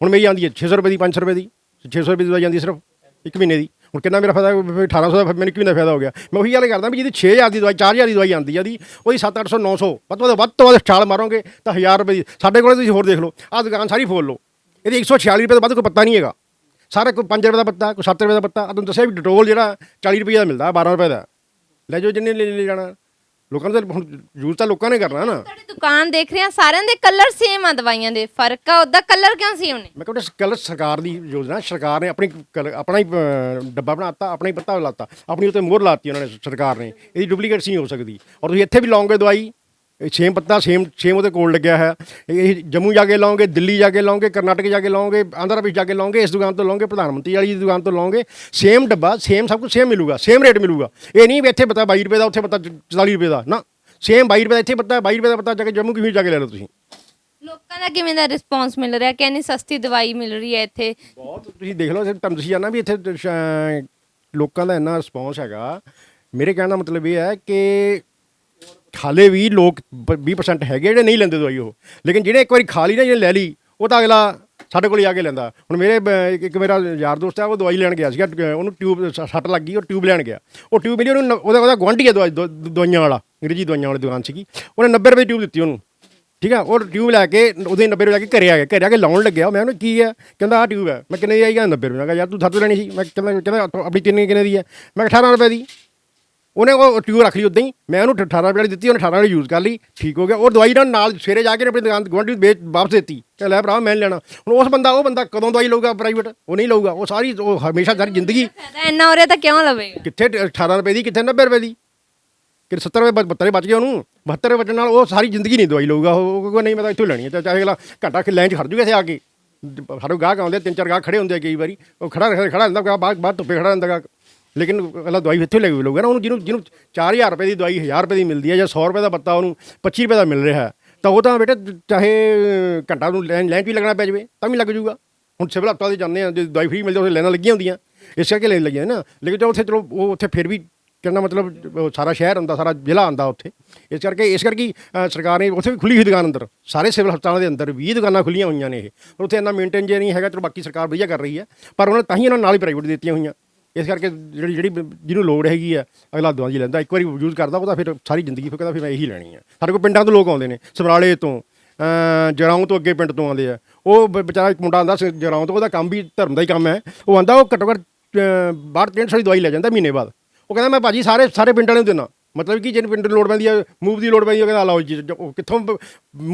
ਹੁਣ ਮੇਰੀ ਆਉਂਦੀ ਹੈ 600 ਰੁਪਏ ਦੀ 500 ਰੁਪਏ ਦੀ। 600 ਰੁਪਏ ਦੀ ਦਵਾਈ ਆਉਂਦੀ ਹੈ ਸਿਰਫ ਇੱਕ ਮਹੀਨੇ ਦੀ। ਹੁਣ ਕਿੰਨਾ ਮੇਰਾ ਫਾਇਦਾ ਫਿਰ 1800 ਦਾ ਮੈਨੂੰ ਕਿੰਨਾ ਫਾਇਦਾ ਹੋ ਗਿਆ। ਮੈਂ ਉਹੀ ਗੱਲ ਕਰਦਾ ਵੀ ਜਿਹਦੀ 6000 ਦੀ ਦਵਾਈ 4000 ਦੀ ਦਵਾਈ ਆਉਂਦੀ ਆ ਦੀ ਉਹਦੀ 7-800 900 ਵੱਧ ਤੋਂ ਵੱਧ ਛਾਲ ਮਾਰੋਗੇ ਤਾਂ 1000 ਰੁਪਏ ਦੀ ਸਾਡੇ ਕੋਲੇ ਤੁਸੀਂ ਹੋਰ ਦੇਖ ਲਓ। ਆਹ ਦੁਕਾਨ ਸਾਰੀ ਫੋਲ ਲਓ। ਇਹਦੀ 146 ਰੁਪਏ ਤੋਂ ਵੱਧ ਕੋਈ ਪੱਤਾ ਨਹੀਂ ਹੈਗਾ। ਸਾਰਾ ਕੋਈ 5 ਰੁਪਏ ਦਾ ਪੱਤਾ ਕੋਈ 7 ਰੁਪਏ ਦਾ ਪੱਤਾ ਆ ਤੁਹਾਨੂੰ ਦੱਸਿਆ ਵੀ ਡਟੋਲ ਜਿਹੜਾ 40 ਰੁਪਏ ਦਾ ਮਿਲਦਾ 12 ਰੁਪਏ ਦਾ। ਲੈ ਜਾਓ ਜਿੰਨੇ ਲੈ ਲੈ ਜਾਣਾ। ਲੋਕਾਂ ਨੂੰ ਹੁਣ ਯੂਜ਼ ਤਾਂ ਲੋਕਾਂ ਨੇ ਕਰਨਾ ਨਾ। ਤੁਹਾਡੀ ਦੁਕਾਨ ਦੇਖ ਰਹੇ ਆ ਸਾਰਿਆਂ ਦੇ ਕਲਰ ਸੇਮ ਆ ਦਵਾਈਆਂ ਦੇ। ਫ਼ਰਕ ਆ ਉਹਦਾ ਕਲਰ ਕਿਉਂ ਸੇਮ ਨੇ ਮੈਂ ਕਹਿੰਦਾ ਕੱਲ ਸਰਕਾਰ ਦੀ ਯੋਜਨਾ ਸਰਕਾਰ ਨੇ ਆਪਣੀ colour- ਆਪਣਾ ਹੀ ਅਹ, ਡੱਬਾ ਬਣਾਤਾ ਆਪਣਾ ਹੀ ਪੱਤਾ ਲਾਤਾ। ਆਪਣੀ ਉੱਤੇ ਮੋਹਰ ਲਾਤੀ ਉਹਨਾਂ ਨੇ ਸਰਕਾਰ ਨੇ। ਇਹਦੀ ਡੁਪਲੀਕੇਟ ਨਹੀਂ ਹੋ ਸਕਦੀ। ਔਰ ਤੁਸੀਂ ਇੱਥੇ ਵੀ ਲਾਓਗੇ ਦਵਾਈ। ਸੇਮ ਪੱਤਾ ਸੇਮ ਸੇਮ ਉਹਦੇ ਕੋਲ ਲੱਗਿਆ ਹੈ। ਇਹ ਜੰਮੂ ਜਾ ਕੇ ਲਾਓਗੇ ਦਿੱਲੀ ਜਾ ਕੇ ਲਾਓਗੇ ਕਰਨਾਟਕ ਜਾ ਕੇ ਲਾਓਗੇ ਆਂਧਰਾ ਪ੍ਰਦੇਸ਼ ਜਾ ਕੇ ਲਾਓਗੇ ਇਸ ਦੁਕਾਨ ਤੋਂ ਲਾਓਗੇ ਪ੍ਰਧਾਨ ਮੰਤਰੀ ਵਾਲੀ ਦੀ ਦੁਕਾਨ ਤੋਂ ਲਾਓਗੇ ਸੇਮ ਡੱਬਾ ਸੇਮ ਸਭ ਕੁਝ ਸੇਮ ਮਿਲੂਗਾ ਸੇਮ ਰੇਟ ਮਿਲੂਗਾ। ਇਹ ਨਹੀਂ ਵੀ ਇੱਥੇ ਪਤਾ 22 ਰੁਪਏ ਦਾ ਉੱਥੇ ਪਤਾ 44 ਰੁਪਏ ਦਾ ਨਾ। ਸੇਮ 22 ਰੁਪਏ ਦਾ ਇੱਥੇ ਪਤਾ 22 ਰੁਪਏ ਦਾ ਪਤਾ ਜਾ ਕੇ ਜੰਮੂ ਕਸ਼ਮੀਰ ਜਾ ਕੇ ਲੈ ਲਓ ਤੁਸੀਂ। ਲੋਕਾਂ ਦਾ ਕਿਵੇਂ ਦਾ ਰਿਸਪੌਂਸ ਮਿਲ ਰਿਹਾ? ਕਿ ਇੰਨੀ ਸਸਤੀ ਦਵਾਈ ਮਿਲ ਰਹੀ ਹੈ ਇੱਥੇ? ਬਹੁਤ ਤੁਸੀਂ ਦੇਖ ਲਓ ਤੁਹਾਨੂੰ ਤੁਸੀਂ ਜਾਣਾ ਵੀ ਇੱਥੇ ਸ਼- ਲੋਕਾਂ ਦਾ ਇੰਨਾ ਰਿਸਪੌਂਸ ਹੈਗਾ। ਮੇਰੇ ਕਹਿਣ ਦਾ ਮਤਲਬ ਇਹ ਹੈ ਕਿ ਖਾਲੇ ਵੀ ਲੋਕ, ਬ- 20% ਹੈਗੇ ਜਿਹੜੇ ਨਹੀਂ ਲੈਂਦੇ ਦਵਾਈ ਉਹ। ਲੇਕਿਨ ਜਿਹੜੇ ਇੱਕ ਵਾਰੀ ਖਾ ਲਈ ਨਾ, ਜਿਹੜੇ ਲੈ ਲਈ, ਉਹ ਤਾਂ ਅਗਲਾ ਸਾਡੇ ਕੋਲ ਹੀ ਆ ਕੇ ਲੈਂਦਾ। ਹੁਣ ਮੇਰੇ ਇੱਕ- ਮੇਰਾ ਯਾਰ ਦੋਸਤ ਹੈ, ਉਹ ਦਵਾਈ ਲੈਣ ਗਿਆ ਸੀਗਾ ਉਹਨੂੰ ਟਿਊਬ ਸੱਟ ਲੱਗ ਗਈ, ਉਹ ਟਿਊਬ ਲੈਣ ਗਿਆ। ਉਹ ਟਿਊਬ ਮਿਲੀ ਉਹਨੂੰ ਉਹਦਾ ਉਹਦਾ ਗੁਆਂਢੀ ਹੈ ਦਵਾਈ ਦਵਾਈਆਂ ਵਾਲਾ, ਅੰਗਰੇਜ਼ੀ ਦਵਾਈਆਂ ਵਾਲੀ ਦੁਕਾਨ ਸੀਗੀ। ਉਹਨੇ 90 ਰੁਪਏ ਟਿਊਬ ਦਿੱਤੀ ਉਹਨੂੰ। ਠੀਕ ਆ? ਉਹ ਟਿਊਬ ਲੈ ਕੇ, ਉਹਦੇ 90 ਰੁਪਏ ਲੈ ਕੇ ਘਰੇ ਆ ਗਿਆ। ਘਰੇ ਆ ਕੇ ਲਾਉਣ ਲੱਗਿਆ। ਮੈਂ ਉਹਨੂੰ ਕੀ ਹੈ ਕਹਿੰਦਾ, ਆਹ ਟਿਊਬ ਹੈ। ਮੈਂ ਕਿੰਨੇ ਦੀ ਆਈ ਕਹਿੰਦਾ 90 ਰੁਪਏ। ਮੈਂ ਕਿਹਾ, ਯਾਰ, ਤੂੰ ਸੱਤ ਲੈਣੀ ਸੀ? ਮੈਂ ਕਹਿੰਦਾ ਕਹਿੰਦਾ ਆਪਣੀ ਤਿੰਨ ਕਿੰਨੇ ਦੀ ਹੈ? ਮੈਂ ਕਿਹਾ 18 ਰੁਪਏ ਦੀ। ਉਹਨੇ ਉਹ ਟਿਊਬ ਰੱਖ ਲਈ ਉਦਾਂ ਹੀ। ਮੈਂ ਉਹਨੂੰ 18 ਰੁਪਏ ਵਾਲੀ ਦਿੱਤੀ ਉਹਨੇ 18 ਵਾਲੀ ਯੂਜ਼ ਕਰ ਲਈ ਠੀਕ ਹੋ ਗਿਆ। ਉਹ ਦਵਾਈ ਨਾਲ ਨਾਲ ਸਵੇਰੇ ਜਾ ਕੇ ਆਪਣੀ ਦੁਕਾਨ ਨੂੰ ਵੇਚ ਵਾਪਸ ਦਿੱਤੀ। ਤੇ ਲੈ ਭਰਾ ਮੈਂ ਲੈਣਾ। ਹੁਣ ਉਸ ਬੰਦਾ ਉਹ ਬੰਦਾ ਕਦੋਂ ਦਵਾਈ ਲਊਗਾ ਪ੍ਰਾਈਵੇਟ ਉਹ ਨਹੀਂ ਲਊਗਾ। ਉਹ ਸਾਰੀ ਉਹ ਹਮੇਸ਼ਾ ਸਾਰੀ ਜ਼ਿੰਦਗੀ ਫਾਇਦਾ ਇੰਨਾ ਹੋ ਰਿਹਾ ਤਾਂ ਕਿਉਂ ਲਵੇਗਾ? ਕਿੱਥੇ 18 ਰੁਪਏ ਦੀ ਕਿੱਥੇ 90 ਰੁਪਏ ਦੀ? ਕਿ 70 ਰੁਪਏ 72 ਬਚ ਗਏ ਉਹਨੂੰ। 72 ਬਚਣ ਨਾਲ ਉਹ ਸਾਰੀ ਜ਼ਿੰਦਗੀ ਨਹੀਂ ਦਵਾਈ ਲਊਗਾ। ਉਹ ਉਹ ਨਹੀਂ ਮੈਂ ਤਾਂ ਇੱਥੋਂ ਲੈਣੀ ਹੈ। ਚਾਹੇ ਅਗਲਾ ਘੰਟਾ ਕਿ ਲਾਈਨ 'ਚ ਖੜ ਜੂਗਾ ਇੱਥੇ ਆ ਕੇ। ਸਾਡੇ ਗਾਹਕ ਆਉਂਦੇ ਤਿੰਨ ਚਾਰ ਗਾਹਕ ਖੜੇ ਹੁੰਦੇ ਕਈ ਵਾਰੀ। ਉਹ ਖੜਾ ਖੜਾ ਹੁੰਦਾ ਗਾ ਬਾਹਰ ਬਾਹਰ ਧੁੱਪੇ ਖੜਾ ਹੁੰਦਾ ਗਾ ਲੇਕਿਨ ਅਗਲਾ ਦਵਾਈ ਇੱਥੇ ਲੈ ਕੇ ਲਊਗਾ ਨਾ, ਉਹਨੂੰ ਜਿਹਨੂੰ ਜਿਹਨੂੰ 4000 ਰੁਪਏ ਦੀ ਦਵਾਈ 1000 ਰੁਪਏ ਦੀ ਮਿਲਦੀ ਹੈ ਜਾਂ 100 ਰੁਪਏ ਦਾ ਬੱਤਾ ਉਹਨੂੰ 25 ਰੁਪਏ ਦਾ ਮਿਲ ਰਿਹਾ ਹੈ, ਤਾਂ ਉਹ ਤਾਂ ਬੇਟਾ ਚਾਹੇ ਘੰਟਾ ਨੂੰ ਲੈਣ ਲਾਈਨ 'ਚ ਵੀ ਲੱਗਣਾ ਪੈ ਜਾਵੇ, ਤਾਂ ਵੀ ਲੱਗ ਜੂਗਾ ਹੁਣ ਸਿਵਲ ਹਸਪਤਾਲ ਦੇ ਜਾਂਦੇ ਆ ਜੇ ਦਵਾਈ ਫ੍ਰੀ ਮਿਲਦੀ ਉੱਥੇ ਲਾਈਨਾਂ ਲੱਗੀਆਂ ਹੁੰਦੀਆਂ, ਇਸ ਕਰਕੇ ਲੈਣ ਲੱਗੀਆਂ ਨਾ ਲੇਕਿਨ ਚਲੋ ਉੱਥੇ, ਚਲੋ ਉਹ ਉੱਥੇ ਫਿਰ ਵੀ ਕਹਿੰਦਾ ਮਤਲਬ ਉਹ ਸਾਰਾ ਸ਼ਹਿਰ ਹੁੰਦਾ, ਸਾਰਾ ਜ਼ਿਲ੍ਹਾ ਆਉਂਦਾ ਉੱਥੇ। ਇਸ ਕਰਕੇ ਇਸ ਕਰਕੇ ਸਰਕਾਰ ਨੇ ਉੱਥੇ ਵੀ ਖੁੱਲੀ ਹੋਈ ਦੁਕਾਨ ਅੰਦਰ, ਸਾਰੇ ਸਿਵਲ ਹਸਪਤਾਲਾਂ ਦੇ ਅੰਦਰ 20 ਦੁਕਾਨਾਂ ਖੁੱਲੀਆਂ ਹੋਈਆਂ ਨੇ ਇਹ। ਪਰ ਉੱਥੇ ਇੰਨਾ ਮੇਨਟੇਨ ਜੇ ਨਹੀਂ ਹੈਗਾ, ਚਲੋ ਬਾਕੀ ਸਰਕਾਰ ਵਧੀਆ ਕਰ ਰਹੀ ਹੈ, ਪਰ ਉਹਨਾਂ ਤਾਂ ਹੀ ਉਹਨਾਂ ਨਾਲ ਹੀ ਪ੍ਰਾਈਵੇਟ ਦਿੱਤੀਆਂ ਹੋਈਆਂ। ਇਸ ਕਰਕੇ ਜਿਹੜੀ ਜਿਹੜੀ ਜਿਹਨੂੰ ਲੋੜ ਹੈਗੀ ਆ ਅਗਲਾ ਦਵਾਈ ਲੈਂਦਾ। ਇੱਕ ਵਾਰੀ ਯੂਜ਼ ਕਰਦਾ ਉਹਦਾ ਫਿਰ ਸਾਰੀ ਜ਼ਿੰਦਗੀ ਫਿਰ ਕਹਿੰਦਾ ਫਿਰ ਮੈਂ ਇਹੀ ਲੈਣੀ ਆ। ਸਾਡੇ ਕੋਲ ਪਿੰਡਾਂ ਤੋਂ ਲੋਕ ਆਉਂਦੇ ਨੇ ਸਮਰਾਲੇ ਤੋਂ ਅ, ਜਰਾਉਂ ਤੋਂ ਅੱਗੇ ਪਿੰਡ ਤੋਂ ਆਉਂਦੇ ਆ। ਉਹ ਬ- ਵਿਚਾਰਾ ਇੱਕ ਮੁੰਡਾ ਆਂਦਾ ਜਰਾਉਂ ਤੋਂ ਉਹਦਾ ਕੰਮ ਵੀ ਧਰਮ ਦਾ ਹੀ ਕੰਮ ਹੈ। ਉਹ ਆਂਦਾ ਉਹ ਘੱਟੋ ਘੱਟ ਅ, ਬਾਹਠ 63 ਦੀ ਦਵਾਈ ਲੈ ਜਾਂਦਾ ਮਹੀਨੇ ਬਾਅਦ। ਉਹ ਕਹਿੰਦਾ ਮੈਂ ਭਾਜੀ ਸਾਰੇ ਸਾਰੇ ਪਿੰਡ ਵਾਲਿਆਂ ਨੂੰ ਦਿੰਦਾ। ਮਤਲਬ ਕਿ ਜਿਹਨੂੰ ਪਿੰਡ ਨੂੰ ਲੋੜ ਪੈਂਦੀ ਹੈ ਮੂਵ ਦੀ ਲੋੜ ਪੈਂਦੀ ਹੈ ਉਹ ਕਹਿੰਦਾ ਲਾਓ ਜੀ ਉਹ ਕਿੱਥੋਂ